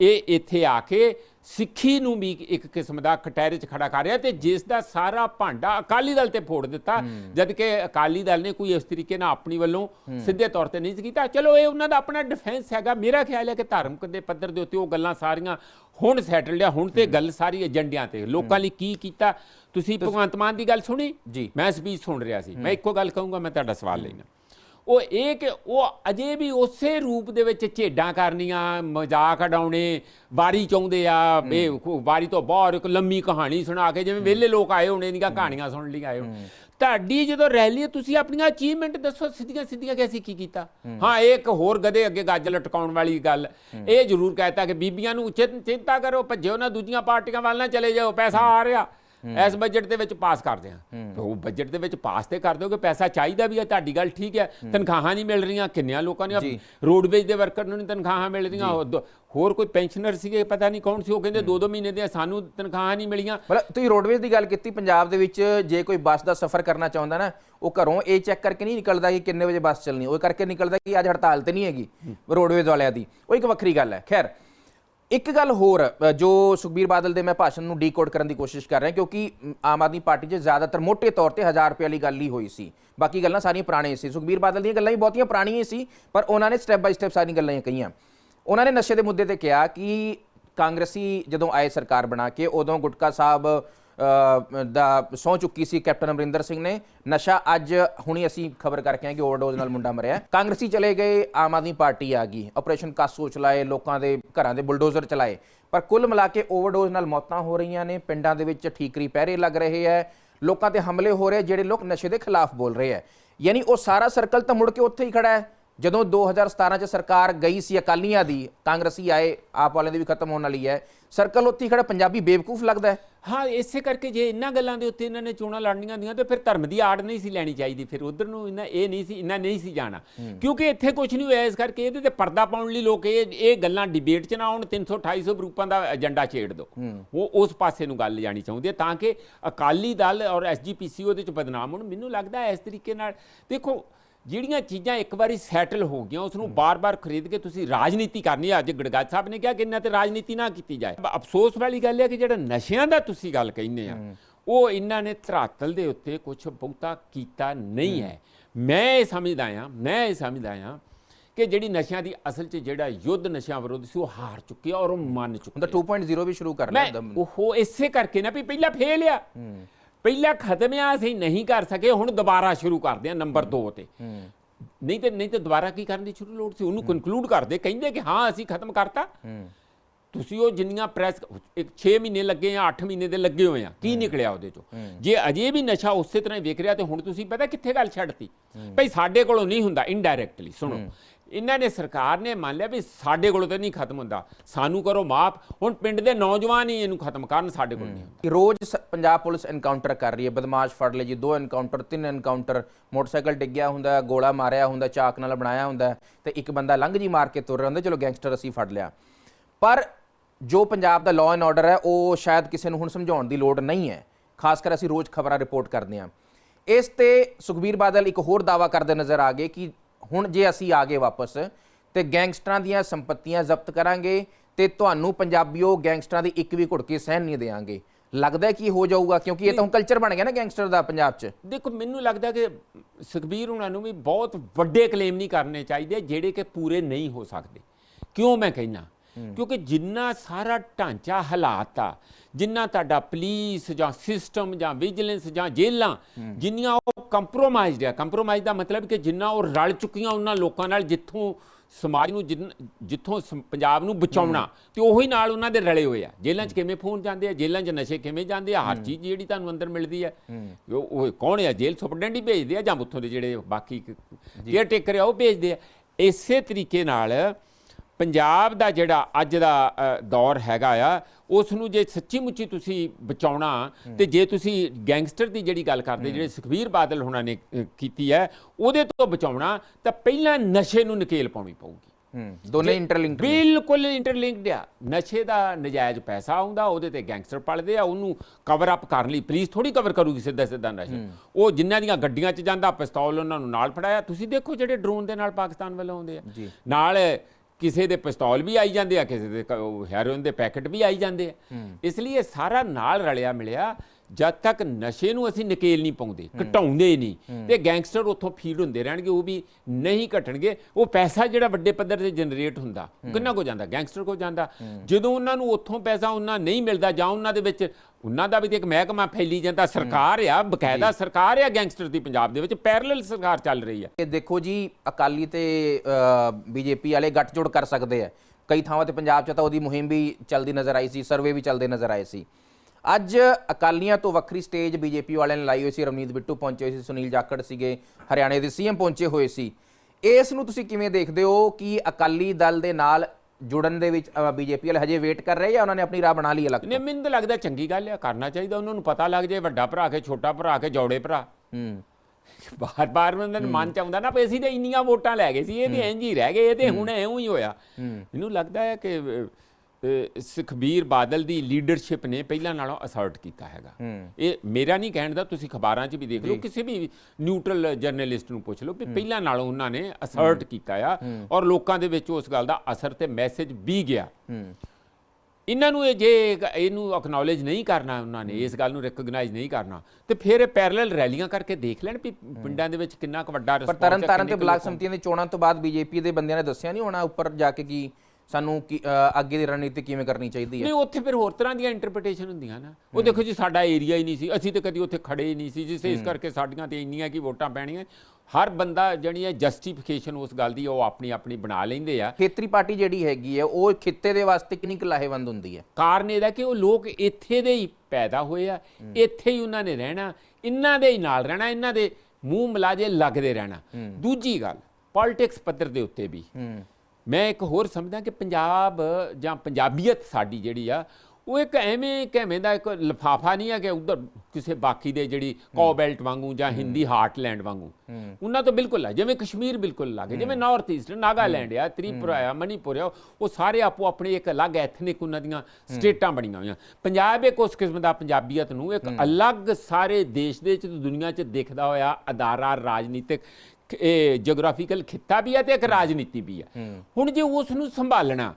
ਇਹ ਇੱਥੇ ਆ ਕੇ ਸਿੱਖੀ ਨੂੰ ਵੀ ਇੱਕ ਕਿਸਮ ਦਾ ਕਟਹਿਰੇ 'ਚ ਖੜਾ ਕਰ ਰਿਹਾ ਤੇ ਜਿਸ ਦਾ ਸਾਰਾ ਭਾਂਡਾ ਅਕਾਲੀ ਦਲ ਤੇ ਫੋੜ ਦਿੱਤਾ। ਜਦ ਕਿ ਅਕਾਲੀ ਦਲ ਨੇ ਕੋਈ ਇਸ ਤਰੀਕੇ ਨਾਲ ਆਪਣੀ ਵੱਲੋਂ ਸਿੱਧੇ ਤੌਰ ਤੇ ਨਹੀਂ ਕੀਤਾ। ਚਲੋ ਇਹ ਉਹਨਾਂ ਦਾ ਆਪਣਾ ਡਿਫੈਂਸ ਹੈਗਾ। ਮੇਰਾ ਖਿਆਲ ਹੈ ਕਿ ਧਾਰਮਿਕ ਦੇ ਪੱਧਰ ਦੇ ਉੱਤੇ ਉਹ ਗੱਲਾਂ ਸਾਰੀਆਂ ਹੁਣ ਸੈਟਲਡ ਆ। ਹੁਣ ਤੇ ਗੱਲ ਸਾਰੀ ਏਜੰਡਿਆਂ ਤੇ। ਲੋਕਾਂ ਲਈ ਕੀ ਕੀਤਾ? ਤੁਸੀਂ ਭਗਵੰਤ ਮਾਨ ਦੀ ਗੱਲ ਸੁਣੀ? ਜੀ। ਮੈਂ ਸਪੀਚ ਸੁਣ ਰਿਹਾ ਸੀ। ਮੈਂ ਇੱਕੋ ਗੱਲ ਕਹੂੰਗਾ ਮੈਂ ਤੁਹਾਡਾ ਸਵਾਲ ਲੈਣਾ। ਉਹ ਇਹ ਕਿ ਉਹ ਅਜੇ ਵੀ ਉਸੇ ਰੂਪ ਦੇ ਵਿੱਚ ਝੇਡਾਂ ਕਰਨੀਆਂ ਮਜ਼ਾਕ ਉਡਾਉਣੇ ਵਾਰੀ ਚਾਹੁੰਦੇ ਆ ਇਹ ਵਾਰੀ ਤੋਂ ਬਾਹਰ ਇੱਕ ਲੰਮੀ ਕਹਾਣੀ ਸੁਣਾ ਕੇ ਜਿਵੇਂ ਵਿਹਲੇ ਲੋਕ ਆਏ ਹੋਣੇ ਦੀਆਂ ਕਹਾਣੀਆਂ ਸੁਣਨ ਲਈ ਆਏ ਹੋਣ। ਤੁਹਾਡੀ ਜਦੋਂ ਰੈਲੀ ਤੁਸੀਂ ਆਪਣੀਆਂ ਅਚੀਵਮੈਂਟ ਦੱਸੋ ਸਿੱਧੀਆਂ ਸਿੱਧੀਆਂ ਕਿ ਅਸੀਂ ਕੀ ਕੀਤਾ? ਹਾਂ। ਇੱਕ ਹੋਰ ਗਦੇ ਅੱਗੇ ਗੱਜ ਲਟਕਾਉਣ ਵਾਲੀ ਗੱਲ। ਇਹ ਜ਼ਰੂਰ ਕਹਿਤਾ ਕਿ ਬੀਬੀਆਂ ਨੂੰ ਚਿੰਤਾ ਕਰੋ ਭੱਜਿਓ ਨਾ ਦੂਜੀਆਂ ਪਾਰਟੀਆਂ ਵੱਲ ਨਾ ਚਲੇ ਜਾਓ ਪੈਸਾ ਆ ਰਿਹਾ। ਇਸ ਬਜਟ ਦੇ ਵਿੱਚ ਪਾਸ ਕਰਦੇ ਆ। ਤੇ ਉਹ ਬਜਟ ਦੇ ਵਿੱਚ ਪਾਸ ਤੇ ਕਰ ਦੋਗੇ ਪੈਸਾ ਚਾਹੀਦਾ ਵੀ ਹੈ ਤੁਹਾਡੀ ਗੱਲ ਠੀਕ ਹੈ ਤਨਖਾਹਾਂ ਨਹੀਂ ਮਿਲ ਰਹੀਆਂ ਕਿੰਨਿਆਂ ਲੋਕਾਂ ਨੇ। ਰੋਡਵੇਜ ਦੇ ਵਰਕਰ ਨੂੰ ਨਹੀਂ ਤਨਖਾਹਾਂ ਮਿਲ ਰਹੀਆਂ ਹੋਰ ਕੋਈ ਪੈਨਸ਼ਨਰ ਸੀਗੇ ਪਤਾ ਨਹੀਂ ਕੌਣ ਸੀ ਉਹ ਕਹਿੰਦੇ ਦੋ ਦੋ ਮਹੀਨੇ ਦੀਆਂ ਸਾਨੂੰ ਤਨਖਾਹਾਂ ਨਹੀਂ ਮਿਲੀਆਂ। ਮਤਲਬ ਤੁਸੀਂ ਰੋਡਵੇਜ਼ ਦੀ ਗੱਲ ਕੀਤੀ ਪੰਜਾਬ ਦੇ ਵਿੱਚ ਜੇ ਕੋਈ ਬੱਸ ਦਾ ਸਫ਼ਰ ਕਰਨਾ ਚਾਹੁੰਦਾ ਨਾ ਉਹ ਘਰੋਂ ਇਹ ਚੈੱਕ ਕਰਕੇ ਨਹੀਂ ਨਿਕਲਦਾ ਕਿ ਕਿੰਨੇ ਵਜੇ ਬੱਸ ਚੱਲਣੀ ਉਹ ਕਰਕੇ ਨਿਕਲਦਾ ਕਿ ਅੱਜ ਹੜਤਾਲ ਤੇ ਨਹੀਂ ਹੈਗੀ ਰੋਡਵੇਜ਼ ਵਾਲਿਆਂ ਦੀ। ਉਹ ਇੱਕ ਵੱਖਰੀ ਗੱਲ ਹੈ। ਖੈਰ ਇੱਕ ਗੱਲ ਹੋਰ ਜੋ ਸੁਖਬੀਰ ਬਾਦਲ ਦੇ ਮੈਂ ਭਾਸ਼ਣ ਨੂੰ ਡੀਕੋਡ ਕਰਨ ਦੀ ਕੋਸ਼ਿਸ਼ ਕਰ ਰਿਹਾ, ਕਿਉਂਕਿ ਆਮ ਆਦਮੀ ਪਾਰਟੀ 'ਚ ਜ਼ਿਆਦਾਤਰ ਮੋٹے ਤੌਰ ਤੇ 1000 ਰੁਪਏ ਵਾਲੀ ਗੱਲ ਹੀ ਹੋਈ ਸੀ। ਬਾਕੀ ਗੱਲਾਂ ਸਾਰੀਆਂ ਪੁਰਾਣੀਆਂ ਸੀ। ਸੁਖਬੀਰ ਬਾਦਲ ਦੀਆਂ ਗੱਲਾਂ ਹੀ ਬਹੁਤੀਆਂ ਪੁਰਾਣੀਆਂ ਹੀ ਸੀ, ਪਰ ਉਹਨਾਂ ਨੇ ਸਟੈਪ ਬਾਈ ਸਟੈਪ ਸਾਰੀਆਂ ਗੱਲਾਂ ਕਹੀਆਂ। ਉਹਨਾਂ ਨੇ ਨਸ਼ੇ ਦੇ ਮੁੱਦੇ ਤੇ ਕਿਹਾ ਕਿ ਕਾਂਗਰਸੀ ਜਦੋਂ ਆਏ ਸਰਕਾਰ ਬਣਾ ਕੇ, ਉਦੋਂ ਗੁਟਕਾ ਸਾਹਿਬ ਦਾ ਸੌ ਚੁੱਕੀ ਸੀ ਕੈਪਟਨ ਅਮਰਿੰਦਰ ਸਿੰਘ ਨੇ। ਨਸ਼ਾ ਅੱਜ ਹੁਣੀ ਅਸੀਂ ਖਬਰ ਕਰਕੇ ਆਏ ਕਿ ਓਵਰਡੋਜ਼ ਨਾਲ ਮੁੰਡਾ ਮਰਿਆ ਕਾਂਗਰਸੀ ਚਲੇ ਗਏ, ਆਮ ਆਦਮੀ ਪਾਰਟੀ ਆ ਗਈ। ਆਪਰੇਸ਼ਨ ਕਾਸੋ ਚਲਾਏ, ਲੋਕਾਂ ਦੇ ਘਰਾਂ ਦੇ ਬੁਲਡੋਜ਼ਰ ਚਲਾਏ। ਪਰ ਕੁੱਲ ਮਿਲਾ ਕੇ ਓਵਰਡੋਜ਼ ਨਾਲ ਮੌਤਾਂ ਹੋ ਰਹੀਆਂ ਨੇ। ਪਿੰਡਾਂ ਦੇ ਵਿੱਚ ਠੀਕਰੀ ਪਹਿਰੇ ਲੱਗ ਰਹੇ ਹੈ। ਲੋਕਾਂ ਤੇ ਹਮਲੇ ਹੋ ਰਹੇ, ਜਿਹੜੇ ਲੋਕ ਨਸ਼ੇ ਦੇ ਖਿਲਾਫ ਬੋਲ ਰਹੇ ਹੈ। ਯਾਨੀ ਉਹ ਸਾਰਾ ਸਰਕਲ ਤਾਂ ਮੁੜ ਕੇ ਉੱਥੇ ਹੀ ਖੜਾ ਹੈ। ਜਦੋਂ 2017 ਚ ਸਰਕਾਰ ਗਈ ਸੀ ਅਕਾਲੀਆਂ ਦੀ ਕਾਂਗਰਸੀ ਆਏ ਆਪ ਵਾਲਿਆਂ ਦੀ ਵੀ ਖਤਮ ਹੋਣ ਵਾਲੀ ਹੈ ਸਰਕਲ ਉੱਥੇ ਹੀ ਖੜਾ ਪੰਜਾਬੀ ਬੇਵਕੂਫ ਲੱਗਦਾ ਹੈ। ਹਾਂ ਇਸੇ ਕਰਕੇ ਜੇ ਇਹਨਾਂ ਗੱਲਾਂ ਦੇ ਉੱਤੇ ਇਹਨਾਂ ਨੇ ਚੋਣਾਂ ਲੜਨੀਆਂ ਦੀਆਂ ਤੇ ਫਿਰ ਧਰਮ ਦੀ ਆੜ ਨਹੀਂ ਸੀ ਲੈਣੀ ਚਾਹੀਦੀ ਫਿਰ ਉਧਰ ਨੂੰ ਇਹਨਾਂ ਇਹ ਨਹੀਂ ਸੀ ਇਹਨਾਂ ਨਹੀਂ ਸੀ ਜਾਣਾ। ਕਿਉਂਕਿ ਇੱਥੇ ਕੁਝ ਨਹੀਂ ਹੋਇਆ ਇਸ ਕਰਕੇ ਇਹਦੇ ਤੇ ਪਰਦਾ ਪਾਉਣ ਲਈ ਲੋਕ ਇਹ ਇਹ ਗੱਲਾਂ ਡਿਬੇਟ 'ਚ ਨਾ ਆਉਣ 300 250 ਗਰੁੱਪਾਂ ਦਾ ਏਜੰਡਾ ਛੇੜ ਦਿਓ ਉਹ ਉਸ ਪਾਸੇ ਨੂੰ ਗੱਲ ਜਾਣੀ ਚਾਹੁੰਦੇ ਆ ਤਾਂ ਕਿ ਅਕਾਲੀ ਦਲ ਔਰ ਐਸਜੀਪੀਸੀ ਉਹਦੇ 'ਚ ਬਦਨਾਮ ਹੋਣ। ਮੈਨੂੰ ਲੱਗਦਾ ਹੈ ਇਸ ਤਰੀਕੇ ਨਾਲ ਦੇਖੋ ਜਿਹੜੀਆਂ ਚੀਜ਼ਾਂ ਇੱਕ ਵਾਰੀ ਸੈਟਲ ਹੋ ਗਈਆਂ ਉਸ ਨੂੰ ਬਾਰ-ਬਾਰ ਖਰੀਦ ਕੇ ਤੁਸੀਂ ਰਾਜਨੀਤੀ ਕਰਨੀ ਅੱਜ ਗੜਗਾਜ ਸਾਹਿਬ ਨੇ ਕਿਹਾ ਕਿ ਇਹਨਾਂ ਤੇ ਰਾਜਨੀਤੀ ਨਾ ਕੀਤੀ ਜਾਏ। ਅਫਸੋਸ ਵਾਲੀ ਗੱਲ ਹੈ ਕਿ ਜਿਹੜਾ ਨਸ਼ਿਆਂ ਦਾ ਤੁਸੀਂ ਗੱਲ ਕਹਿੰਦੇ ਆ ਉਹ ਇਹਨਾਂ ਨੇ ਧਰਾਤਲ ਦੇ ਉੱਤੇ ਕੁਝ ਬਹੁਤਾ ਕੀਤਾ ਨਹੀਂ ਹੈ। ਮੈਂ ਇਹ ਸਮਝਦਾ ਆ ਮੈਂ ਇਹ ਸਮਝਦਾ ਆ ਕਿ ਜਿਹੜੀ ਨਸ਼ਿਆਂ ਦੀ ਅਸਲ 'ਚ ਜਿਹੜਾ ਯੁੱਧ ਨਸ਼ਿਆਂ ਵਿਰੁੱਧ ਸੀ ਉਹ ਹਾਰ ਚੁੱਕੇ ਆ ਔਰ ਉਹ ਮੰਨ ਚੁੱਕੇ ਤਾਂ 2.0 ਵੀ ਸ਼ੁਰੂ ਕਰ ਦਮ ਉਹ ਇਸੇ ਕਰਕੇ ਨਾ ਵੀ ਪਹਿਲਾਂ ਫੇਲ ਆ। ਪਹਿਲਾਂ ਖਤਮ ਆ ਅਸੀਂ ਨਹੀਂ ਕਰ ਸਕੇ ਹੁਣ ਦੁਬਾਰਾ ਸ਼ੁਰੂ ਕਰਦੇ ਆ ਨੰਬਰ 2 ਤੇ। ਨਹੀਂ ਤੇ ਨਹੀਂ ਤੇ ਦੁਬਾਰਾ ਕੀ ਕਰਨ ਦੀ ਸ਼ੁਰੂ ਲੋੜ ਸੀ? ਉਹਨੂੰ ਕਨਕਲੂਡ ਕਰਦੇ ਕਹਿੰਦੇ ਕਿ ਹਾਂ ਅਸੀਂ ਖਤਮ ਕਰਤਾ। ਤੁਸੀਂ ਉਹ ਜਿੰਨੀਆਂ ਪ੍ਰੈਸ ਇੱਕ 6 ਮਹੀਨੇ ਲੱਗੇ ਆ 8 ਮਹੀਨੇ ਦੇ ਲੱਗੇ ਹੋਏ ਆ ਕੀ ਨਿਕਲਿਆ ਉਹਦੇ ਚੋਂ? ਜੇ ਅਜੇ ਵੀ ਨਸ਼ਾ ਉਸੇ ਤਰ੍ਹਾਂ ਹੀ ਵਿਕ ਰਿਹਾ ਤੇ ਹੁਣ ਤੁਸੀਂ ਪਤਾ ਕਿੱਥੇ ਗੱਲ ਛੱਡਤੀ? ਭਈ ਸਾਡੇ ਕੋਲੋਂ ਨਹੀਂ ਹੁੰਦਾ ਇਨਡਾਇਰੈਕਟਲੀ ਸੁਣੋ। ਇਹਨਾਂ ਨੇ ਸਰਕਾਰ ਨੇ ਮੰਨ ਲਿਆ ਵੀ ਸਾਡੇ ਕੋਲੋਂ ਤਾਂ ਨਹੀਂ ਖਤਮ ਹੁੰਦਾ। ਸਾਨੂੰ ਕਰੋ ਮਾਫ। ਹੁਣ ਪਿੰਡ ਦੇ ਨੌਜਵਾਨ ਹੀ ਇਹਨੂੰ ਖਤਮ ਕਰਨ ਸਾਡੇ ਕੋਲ ਨਹੀਂ ਹੁੰਦਾ। ਕਿ ਰੋਜ਼ ਸ- ਪੰਜਾਬ ਪੁਲਿਸ ਐਨਕਾਊਂਟਰ ਕਰ ਰਹੀ ਹੈ। ਬਦਮਾਸ਼ ਫੜ ਲਏ ਜੀ। ਦੋ ਐਨਕਾਊਂਟਰ ਤਿੰਨ ਐਨਕਾਊਂਟਰ ਮੋਟਰਸਾਈਕਲ ਡਿੱਗਿਆ ਹੁੰਦਾ ਗੋਲਾ ਮਾਰਿਆ ਹੁੰਦਾ ਚਾਕ ਨਾਲ ਬਣਾਇਆ ਹੁੰਦਾ ਹੈ, ਤੇ ਇੱਕ ਬੰਦਾ ਲੰਘ ਜੀ ਮਾਰ ਕੇ ਤੁਰ ਰਿਹਾ ਹੁੰਦਾ ਚਲੋ ਗੈਂਗਸਟਰ ਅਸੀਂ ਫੜ ਲਿਆ। ਪਰ ਜੋ ਪੰਜਾਬ ਦਾ ਲਾਅ ਐਂਡ ਆਰਡਰ ਹੈ ਉਹ ਸ਼ਾਇਦ ਕਿਸੇ ਨੂੰ ਹੁਣ ਸਮਝਾਉਣ ਦੀ ਲੋੜ ਨਹੀਂ ਹੈ। ਖਾਸ ਕਰ ਅਸੀਂ ਰੋਜ਼ ਖਬਰਾਂ ਰਿਪੋਰਟ ਕਰਦੇ ਹਾਂ। ਇਸ ਤੇ ਸੁਖਬੀਰ ਬਾਦਲ ਇੱਕ ਹੋਰ ਦਾਵਾ ਕਰਦੇ ਨਜ਼ਰ ਆ ਗਏ ਕਿ ਹੁਣ ਜੇ ਅਸੀਂ ਆ ਗਏ ਵਾਪਸ ਤੇ ਗੈਂਗਸਟਰਾਂ ਦੀਆਂ ਸੰਪਤੀਆਂ ਜ਼ਬਤ ਕਰਾਂਗੇ ਤੇ ਤੁਹਾਨੂੰ ਪੰਜਾਬੀਓ ਗੈਂਗਸਟਰਾਂ ਦੀ ਇੱਕ ਵੀ ਘੁੜਕੀ ਸਹਿਣ ਨਹੀਂ ਦੇਵਾਂਗੇ। ਲੱਗਦਾ ਕਿ ਹੋ ਜਾਊਗਾ ਕਿਉਂਕਿ ਇਹ ਤਾਂ ਹੁਣ ਕਲਚਰ ਬਣ ਗਿਆ ਨਾ ਗੈਂਗਸਟਰ ਦਾ ਪੰਜਾਬ 'ਚ। ਦੇਖੋ ਮੈਨੂੰ ਲੱਗਦਾ ਕਿ ਸੁਖਬੀਰ ਉਹਨਾਂ ਨੂੰ ਵੀ ਬਹੁਤ ਵੱਡੇ ਕਲੇਮ ਨਹੀਂ ਕਰਨੇ ਚਾਹੀਦੇ ਜਿਹੜੇ ਕਿ ਪੂਰੇ ਨਹੀਂ ਹੋ ਸਕਦੇ। ਕਿਉਂ ਮੈਂ ਕਹਿਣਾ ਕਿਉਂਕਿ ਜਿੰਨਾ ਸਾਰਾ ਢਾਂਚਾ ਹਾਲਾਤ ਆ ਜਿੰਨਾ ਤੁਹਾਡਾ ਪੁਲਿਸ ਜਾਂ ਸਿਸਟਮ ਜਾਂ ਵਿਜੀਲੈਂਸ ਜਾਂ ਜੇਲਾਂ ਜਿੰਨੀਆਂ ਉਹ ਕੰਪਰੋਮਾਈਜ਼ਡ ਆ। ਕੰਪਰੋਮਾਈਜ਼ ਦਾ ਮਤਲਬ ਕਿ ਜਿੰਨਾ ਉਹ ਰਲ ਚੁੱਕੀਆਂ ਉਹਨਾਂ ਲੋਕਾਂ ਨਾਲ ਜਿੱਥੋਂ ਸਮਾਜ ਨੂੰ ਜਿੰਨ- ਜਿੱਥੋਂ ਸਮ- ਪੰਜਾਬ ਨੂੰ ਬਚਾਉਣਾ ਤੇ ਉਹੀ ਨਾਲ ਉਹਨਾਂ ਦੇ ਰਲੇ ਹੋਏ ਆ। ਜੇਲ੍ਹਾਂ 'ਚ ਕਿਵੇਂ ਫੋਨ ਜਾਂਦੇ ਆ? ਜੇਲ੍ਹਾਂ 'ਚ ਨਸ਼ੇ ਕਿਵੇਂ ਜਾਂਦੇ ਆ? ਹਰ ਚੀਜ਼ ਜਿਹੜੀ ਤੁਹਾਨੂੰ ਅੰਦਰ ਮਿਲਦੀ ਹੈ। ਉਹ ਉਹ ਕੌਣ ਆ? ਜੇਲ੍ਹ ਸੁਪਰਡੈਂਟ ਹੀ ਭੇਜਦੇ ਆ ਜਾਂ ਉੱਥੋਂ ਦੇ ਜਿਹੜੇ ਬਾਕੀ ਕੇਅਰ ਟੇਕਰ ਆ ਉਹ ਭੇਜਦੇ ਆ। ਇਸੇ ਤਰੀਕੇ ਨਾਲ ਪੰਜਾਬ ਦਾ ਜਿਹੜਾ ਅੱਜ ਦਾ ਅ, ਦੌਰ ਹੈਗਾ ਆ ਉਸ ਨੂੰ ਜੇ ਸੱਚੀ ਮੁੱਚੀ ਤੁਸੀਂ ਬਚਾਉਣਾ ਤੇ ਜੇ ਤੁਸੀਂ ਗੈਂਗਸਟਰ ਦੀ ਜਿਹੜੀ ਗੱਲ ਕਰਦੇ ਜਿਹੜੇ ਸੁਖਬੀਰ ਬਾਦਲ ਹੋਣਾ ਨੇ ਕੀਤੀ ਹੈ ਉਹਦੇ ਤੋਂ ਬਚਾਉਣਾ ਤਾਂ ਪਹਿਲਾਂ ਨਸ਼ੇ ਨੂੰ ਨਕੇਲ ਪਾਉਣੀ ਪਊਗੀ। ਹੂੰ ਦੋਨੇ ਇੰਟਰਲਿੰਕਡ ਬਿਲਕੁਲ ਇੰਟਰਲਿੰਕਡ ਆ। ਨਸ਼ੇ ਦਾ ਨਜਾਇਜ਼ ਪੈਸਾ ਆਉਂਦਾ ਉਹਦੇ ਤੇ ਗੈਂਗਸਟਰ ਪਲਦੇ ਆ ਉਹਨੂੰ ਕਵਰ ਅਪ ਕਰਨ ਲਈ ਪੁਲਿਸ ਥੋੜੀ ਕਵਰ ਕਰੂਗੀ ਸਿੱਧਾ ਸਿੱਧਾ ਨਸ਼ਾ। ਉਹ ਜਿਨ੍ਹਾਂ ਦੀਆਂ ਗੱਡੀਆਂ 'ਚ ਜਾਂਦਾ ਪਿਸਤੌਲ ਉਹਨਾਂ ਨੂੰ ਨਾਲ ਫੜਾਇਆ। ਤੁਸੀਂ ਦੇਖੋ ਜਿਹੜੇ ਡਰੋਨ ਦੇ ਨਾਲ ਪਾਕਿਸਤਾਨ ਵੱਲੋਂ ਆਉਂਦੇ ਆ। ਨਾਲ ਕਿਸੇ ਦੇ ਪਿਸਤੌਲ ਵੀ ਆਈ ਜਾਂਦੇ ਆ ਕਿਸੇ ਦੇ ਹੈਰੋਇਨ ਦੇ ਪੈਕੇਟ ਵੀ ਆਈ ਜਾਂਦੇ ਆ। ਇਸ ਲਈ ਇਹ ਸਾਰਾ ਨਾਲ ਰਲਿਆ ਮਿਲਿਆ ਜਦ ਤੱਕ ਨਸ਼ੇ ਨੂੰ ਅਸੀਂ ਨਕੇਲ ਨਹੀਂ ਪਾਉਂਦੇ ਘਟਾਉਂਦੇ ਨਹੀਂ ਤੇ ਗੈਂਗਸਟਰ ਉੱਥੋਂ ਫੀਡ ਹੁੰਦੇ ਰਹਿਣਗੇ ਉਹ ਵੀ ਨਹੀਂ ਘਟਣਗੇ। ਉਹ ਪੈਸਾ ਜਿਹੜਾ ਵੱਡੇ ਪੱਧਰ ਤੇ ਜਨਰੇਟ ਹੁੰਦਾ ਕਿੰਨਾ ਕੋ ਜਾਂਦਾ ਗੈਂਗਸਟਰ ਕੋ ਜਾਂਦਾ। ਜਦੋਂ ਉਹਨਾਂ ਨੂੰ ਉੱਥੋਂ ਪੈਸਾ ਉਹਨਾਂ ਨਹੀਂ ਮਿਲਦਾ ਜਾਂ ਉਹਨਾਂ ਦੇ ਵਿੱਚ ਉਹਨਾਂ ਦਾ ਵੀ ਤੇ ਇੱਕ ਮਹਿਕਮਾ ਫੈਲੀ ਜਾਂਦਾ ਸਰਕਾਰ ਆ ਬਕਾਇਦਾ ਸਰਕਾਰ ਆ ਗੈਂਗਸਟਰ ਦੀ ਪੰਜਾਬ ਦੇ ਵਿੱਚ ਪੈਰਲਲ ਸਰਕਾਰ ਚੱਲ ਰਹੀ ਆ। ਇਹ ਦੇਖੋ ਜੀ ਅਕਾਲੀ ਤੇ ਬੀਜੇਪੀ ਵਾਲੇ ਗੱਠਜੋੜ ਕਰ ਸਕਦੇ ਆ। ਕਈ ਥਾਵਾਂ ਤੇ ਪੰਜਾਬ 'ਚ ਤਾਂ ਉਹਦੀ ਮੁਹਿੰਮ ਵੀ ਚੱਲਦੀ ਨਜ਼ਰ ਆਈ ਸੀ ਸਰਵੇ ਵੀ ਚੱਲਦੇ ਨਜ਼ਰ ਆਏ ਸੀ। ਅੱਜ ਅਕਾਲੀਆਂ ਤੋਂ ਵੱਖਰੀ ਸਟੇਜ ਬੀਜੇਪੀ ਵਾਲਿਆਂ ਨੇ ਲਾਈ ਹੋਈ ਸੀ ਰਵਨੀਤ ਬਿੱਟੂ ਪਹੁੰਚੇ ਹੋਏ ਸੀ ਸੁਨੀਲ ਜਾਖੜ ਸੀਗੇ ਹਰਿਆਣੇ ਦੇ ਸੀਐਮ ਪਹੁੰਚੇ ਹੋਏ ਸੀ। ਇਸ ਨੂੰ ਤੁਸੀਂ ਕਿਵੇਂ ਦੇਖਦੇ ਹੋ ਕਿ ਅਕਾਲੀ ਦਲ ਦੇ ਨਾਲ ਜੁੜਨ ਦੇ ਵਿੱਚ ਬੀਜੇਪੀ ਵਾਲੇ ਹਜੇ ਵੇਟ ਕਰ ਰਹੇ ਜਾਂ ਉਹਨਾਂ ਨੇ ਆਪਣੀ ਰਾਹ ਬਣਾ ਲਈ ਹੈ ਨੇ ਲੱਗਦਾ ਮੈਨੂੰ ਤਾਂ ਲੱਗਦਾ ਚੰਗੀ ਗੱਲ ਆ ਕਰਨਾ ਚਾਹੀਦਾ ਉਹਨਾਂ ਨੂੰ ਪਤਾ ਲੱਗ ਜਾਏ ਵੱਡਾ ਭਰਾ ਕੇ ਛੋਟਾ ਭਰਾ ਕੇ ਜੋੜੇ ਭਰਾ। ਹੂੰ। ਬਾਰ-ਬਾਰ ਉਹਨਾਂ ਨੂੰ ਮਨ ਚ ਆਉਂਦਾ ਨਾ ਵੀ ਅਸੀਂ ਤਾਂ ਇੰਨੀਆਂ ਵੋਟਾਂ ਲੈ ਗਏ ਸੀ ਇਹ ਤੇ ਇੰਜ ਹੀ ਰਹਿ ਗਏ ਇਹ ਤੇ ਹੁਣ ਐਉਂ ਹੀ ਹੋਇਆ। ਮੈਨੂੰ ਲੱਗਦਾ ਹੈ ਕਿ ਸੁਖਬੀਰ ਬਾਦਲ ਦੀ ਲੀਡਰਸ਼ਿਪ ਨੇ ਪਹਿਲਾਂ ਨਾਲੋਂ ਅਸਰਟ ਕੀਤਾ ਹੈਗਾ। ਇਹ ਮੇਰਾ ਨਹੀਂ ਕਹਿਣ ਦਾ ਤੁਸੀਂ ਖਬਰਾਂ 'ਚ ਵੀ ਦੇਖ ਲਓ ਕਿਸੇ ਵੀ ਨਿਊਟਰਲ ਜਰਨਲਿਸਟ ਨੂੰ ਪੁੱਛ ਲਓ ਵੀ ਪਹਿਲਾਂ ਨਾਲੋਂ ਉਹਨਾਂ ਨੇ ਅਸਰਟ ਕੀਤਾ ਆ ਔਰ ਲੋਕਾਂ ਦੇ ਵਿੱਚ ਉਸ ਗੱਲ ਦਾ ਅਸਰ ਤੇ ਮੈਸੇਜ ਵੀ ਗਿਆ। ਇਹਨਾਂ ਨੂੰ ਇਹ ਜੇ ਇਹਨੂੰ ਅਕਨੋਲੇਜ ਨਹੀਂ ਕਰਨਾ ਉਹਨਾਂ ਨੇ ਇਸ ਗੱਲ ਨੂੰ ਰੈਕਗਨਾਈਜ਼ ਨਹੀਂ ਕਰਨਾ ਤੇ ਫਿਰ ਇਹ ਪੈਰਲਲ ਰੈਲੀਆਂ ਕਰਕੇ ਦੇਖ ਲੈਣ ਵੀ ਪਿੰਡਾਂ ਦੇ ਵਿੱਚ ਕਿੰਨਾ ਕੁ ਵੱਡਾ ਪਰ ਤਰਨ ਤਾਰਨ ਤੇ ਕੁ ਬਲਾਕ ਲੋਕਾਂ- ਸੰਮਤੀਆਂ ਦੀ ਚੋਣਾਂ ਤੋਂ ਬਾਅਦ ਬੀਜੇਪੀ ਦੇ ਬੰਦਿਆਂ ਨੇ ਦੱਸਿਆ ਨਹੀਂ ਹੋਣਾ ਉੱਪਰ ਜਾ ਕੇ ਕਿ ਸਾਨੂੰ ਅੱਗੇ ਦੀ ਰਣਨੀਤੀ ਕਿਵੇਂ ਕਰਨੀ ਚਾਹੀਦੀ ਹੈ? ਨਹੀਂ ਉੱਥੇ ਫਿਰ ਹੋਰ ਤਰ੍ਹਾਂ ਦੀਆਂ ਇੰਟਰਪ੍ਰੀਟੇਸ਼ਨ ਹੁੰਦੀਆਂ ਨਾ। ਉਹ ਦੇਖੋ ਜੀ ਸਾਡਾ ਏਰੀਆ ਹੀ ਨਹੀਂ ਸੀ। ਅਸੀਂ ਤੇ ਕਦੀ ਉੱਥੇ ਖੜੇ ਹੀ ਨਹੀਂ ਸੀ ਜਿਸ ਇਸ ਕਰਕੇ ਸਾਡੀਆਂ ਤੇ ਇੰਨੀਆਂ ਕੀ ਵੋਟਾਂ ਪੈਣੀਆਂ। ਹਰ ਬੰਦਾ ਜਿਹੜੀ ਹੈ ਜਸਟੀਫਿਕੇਸ਼ਨ ਉਸ ਗੱਲ ਦੀ ਉਹ ਆਪਣੀ ਆਪਣੀ ਬਣਾ ਲੈਂਦੇ ਆ। ਖੇਤਰੀ ਪਾਰਟੀ ਜਿਹੜੀ ਹੈਗੀ ਹੈ ਉਹ ਖਿੱਤੇ ਦੇ ਵਾਸਤੇ ਕਿੰਨੀ ਲਾਹੇਵੰਦ ਹੁੰਦੀ ਹੈ? ਕਾਰਨ ਇਹਦਾ ਕਿ ਉਹ ਲੋਕ ਇੱਥੇ ਦੇ ਹੀ ਪੈਦਾ ਹੋਏ ਆ। ਇੱਥੇ ਹੀ ਉਹਨਾਂ ਨੇ ਰਹਿਣਾ। ਇਹਨਾਂ ਦੇ ਹੀ ਨਾਲ ਰਹਿਣਾ। ਇਹਨਾਂ ਦੇ ਮੂੰਹ ਮਲਾਜੇ ਲੱਗਦੇ ਰਹਿਣਾ। ਦੂਜੀ ਗੱਲ ਪੋਲਿਟਿਕਸ ਪੱਧਰ ਦੇ ਉੱਤੇ ਵੀ। ਮੈਂ ਇੱਕ ਹੋਰ ਸਮਝਦਾ ਕਿ ਪੰਜਾਬ ਜਾਂ ਪੰਜਾਬੀਅਤ ਸਾਡੀ ਜਿਹੜੀ ਆ ਉਹ ਇੱਕ ਐਵੇਂ ਕਿਵੇਂ ਦਾ ਇੱਕ ਲਫਾਫਾ ਨਹੀਂ ਹੈ ਕਿ ਉਧਰ ਕਿਸੇ ਬਾਕੀ ਦੇ ਜਿਹੜੀ ਕੋਬੈਲਟ ਵਾਂਗੂ ਜਾਂ ਹਿੰਦੀ ਹਾਰਟਲੈਂਡ ਵਾਂਗੂ। ਉਹਨਾਂ ਤੋਂ ਬਿਲਕੁਲ ਆ ਜਿਵੇਂ ਕਸ਼ਮੀਰ ਬਿਲਕੁਲ ਲੱਗੇ ਜਿਵੇਂ ਨਾਰਥ ਈਸਟ ਨਾਗਾਲੈਂਡ ਆ ਤ੍ਰਿਪੁਰਾ ਆ ਮਣੀਪੁਰ ਆ ਉਹ ਸਾਰੇ ਆਪੋ ਆਪਣੇ ਇੱਕ ਅਲੱਗ ਐਥਨਿਕ ਉਹਨਾਂ ਦੀਆਂ ਸਟੇਟਾਂ ਬਣੀਆਂ ਹੋਈਆਂ। ਪੰਜਾਬ ਇੱਕ ਉਸ ਕਿਸਮ ਦਾ ਪੰਜਾਬੀਅਤ ਨੂੰ ਇੱਕ ਅਲੱਗ ਸਾਰੇ ਦੇਸ਼ ਦੇ ਵਿੱਚ ਦੁਨੀਆ 'ਚ ਦਿਖਦਾ ਹੋਇਆ ਅਦਾਰਾ ਰਾਜਨੀਤਿਕ ਇਹ ਜੀਓਗ੍ਰਾਫੀਕਲ ਖਿੱਤਾ ਵੀ ਹੈ ਤੇ ਇੱਕ ਰਾਜਨੀਤੀ ਵੀ ਹੈ। ਹੁਣ ਜੇ ਉਸ ਨੂੰ ਸੰਭਾਲਣਾ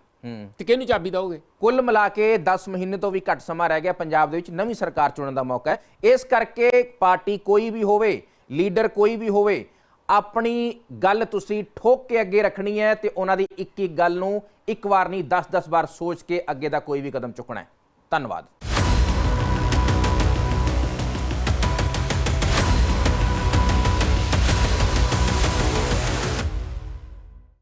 ਤੇ ਕਿਹਨੂੰ ਚਾਬੀ ਦਓਗੇ? ਕੁੱਲ ਮਿਲਾ ਕੇ 10 ਮਹੀਨੇ ਤੋਂ ਵੀ ਘੱਟ ਸਮਾਂ ਰਹਿ ਗਿਆ ਪੰਜਾਬ ਦੇ ਵਿੱਚ ਨਵੀਂ ਸਰਕਾਰ ਚੁਣਨ ਦਾ ਮੌਕਾ ਹੈ। ਇਸ ਕਰਕੇ ਪਾਰਟੀ ਕੋਈ ਵੀ ਹੋਵੇ ਲੀਡਰ ਕੋਈ ਵੀ ਹੋਵੇ ਆਪਣੀ ਗੱਲ ਤੁਸੀਂ ਠੋਕ ਕੇ ਅੱਗੇ ਰੱਖਣੀ ਹੈ ਤੇ ਉਹਨਾਂ ਦੀ ਇੱਕ ਇੱਕ ਗੱਲ ਨੂੰ ਇੱਕ ਵਾਰ ਨਹੀਂ 10-10 ਵਾਰ ਸੋਚ ਕੇ ਅੱਗੇ ਦਾ ਕੋਈ ਵੀ ਕਦਮ ਚੁੱਕਣਾ ਹੈ। ਧੰਨਵਾਦ।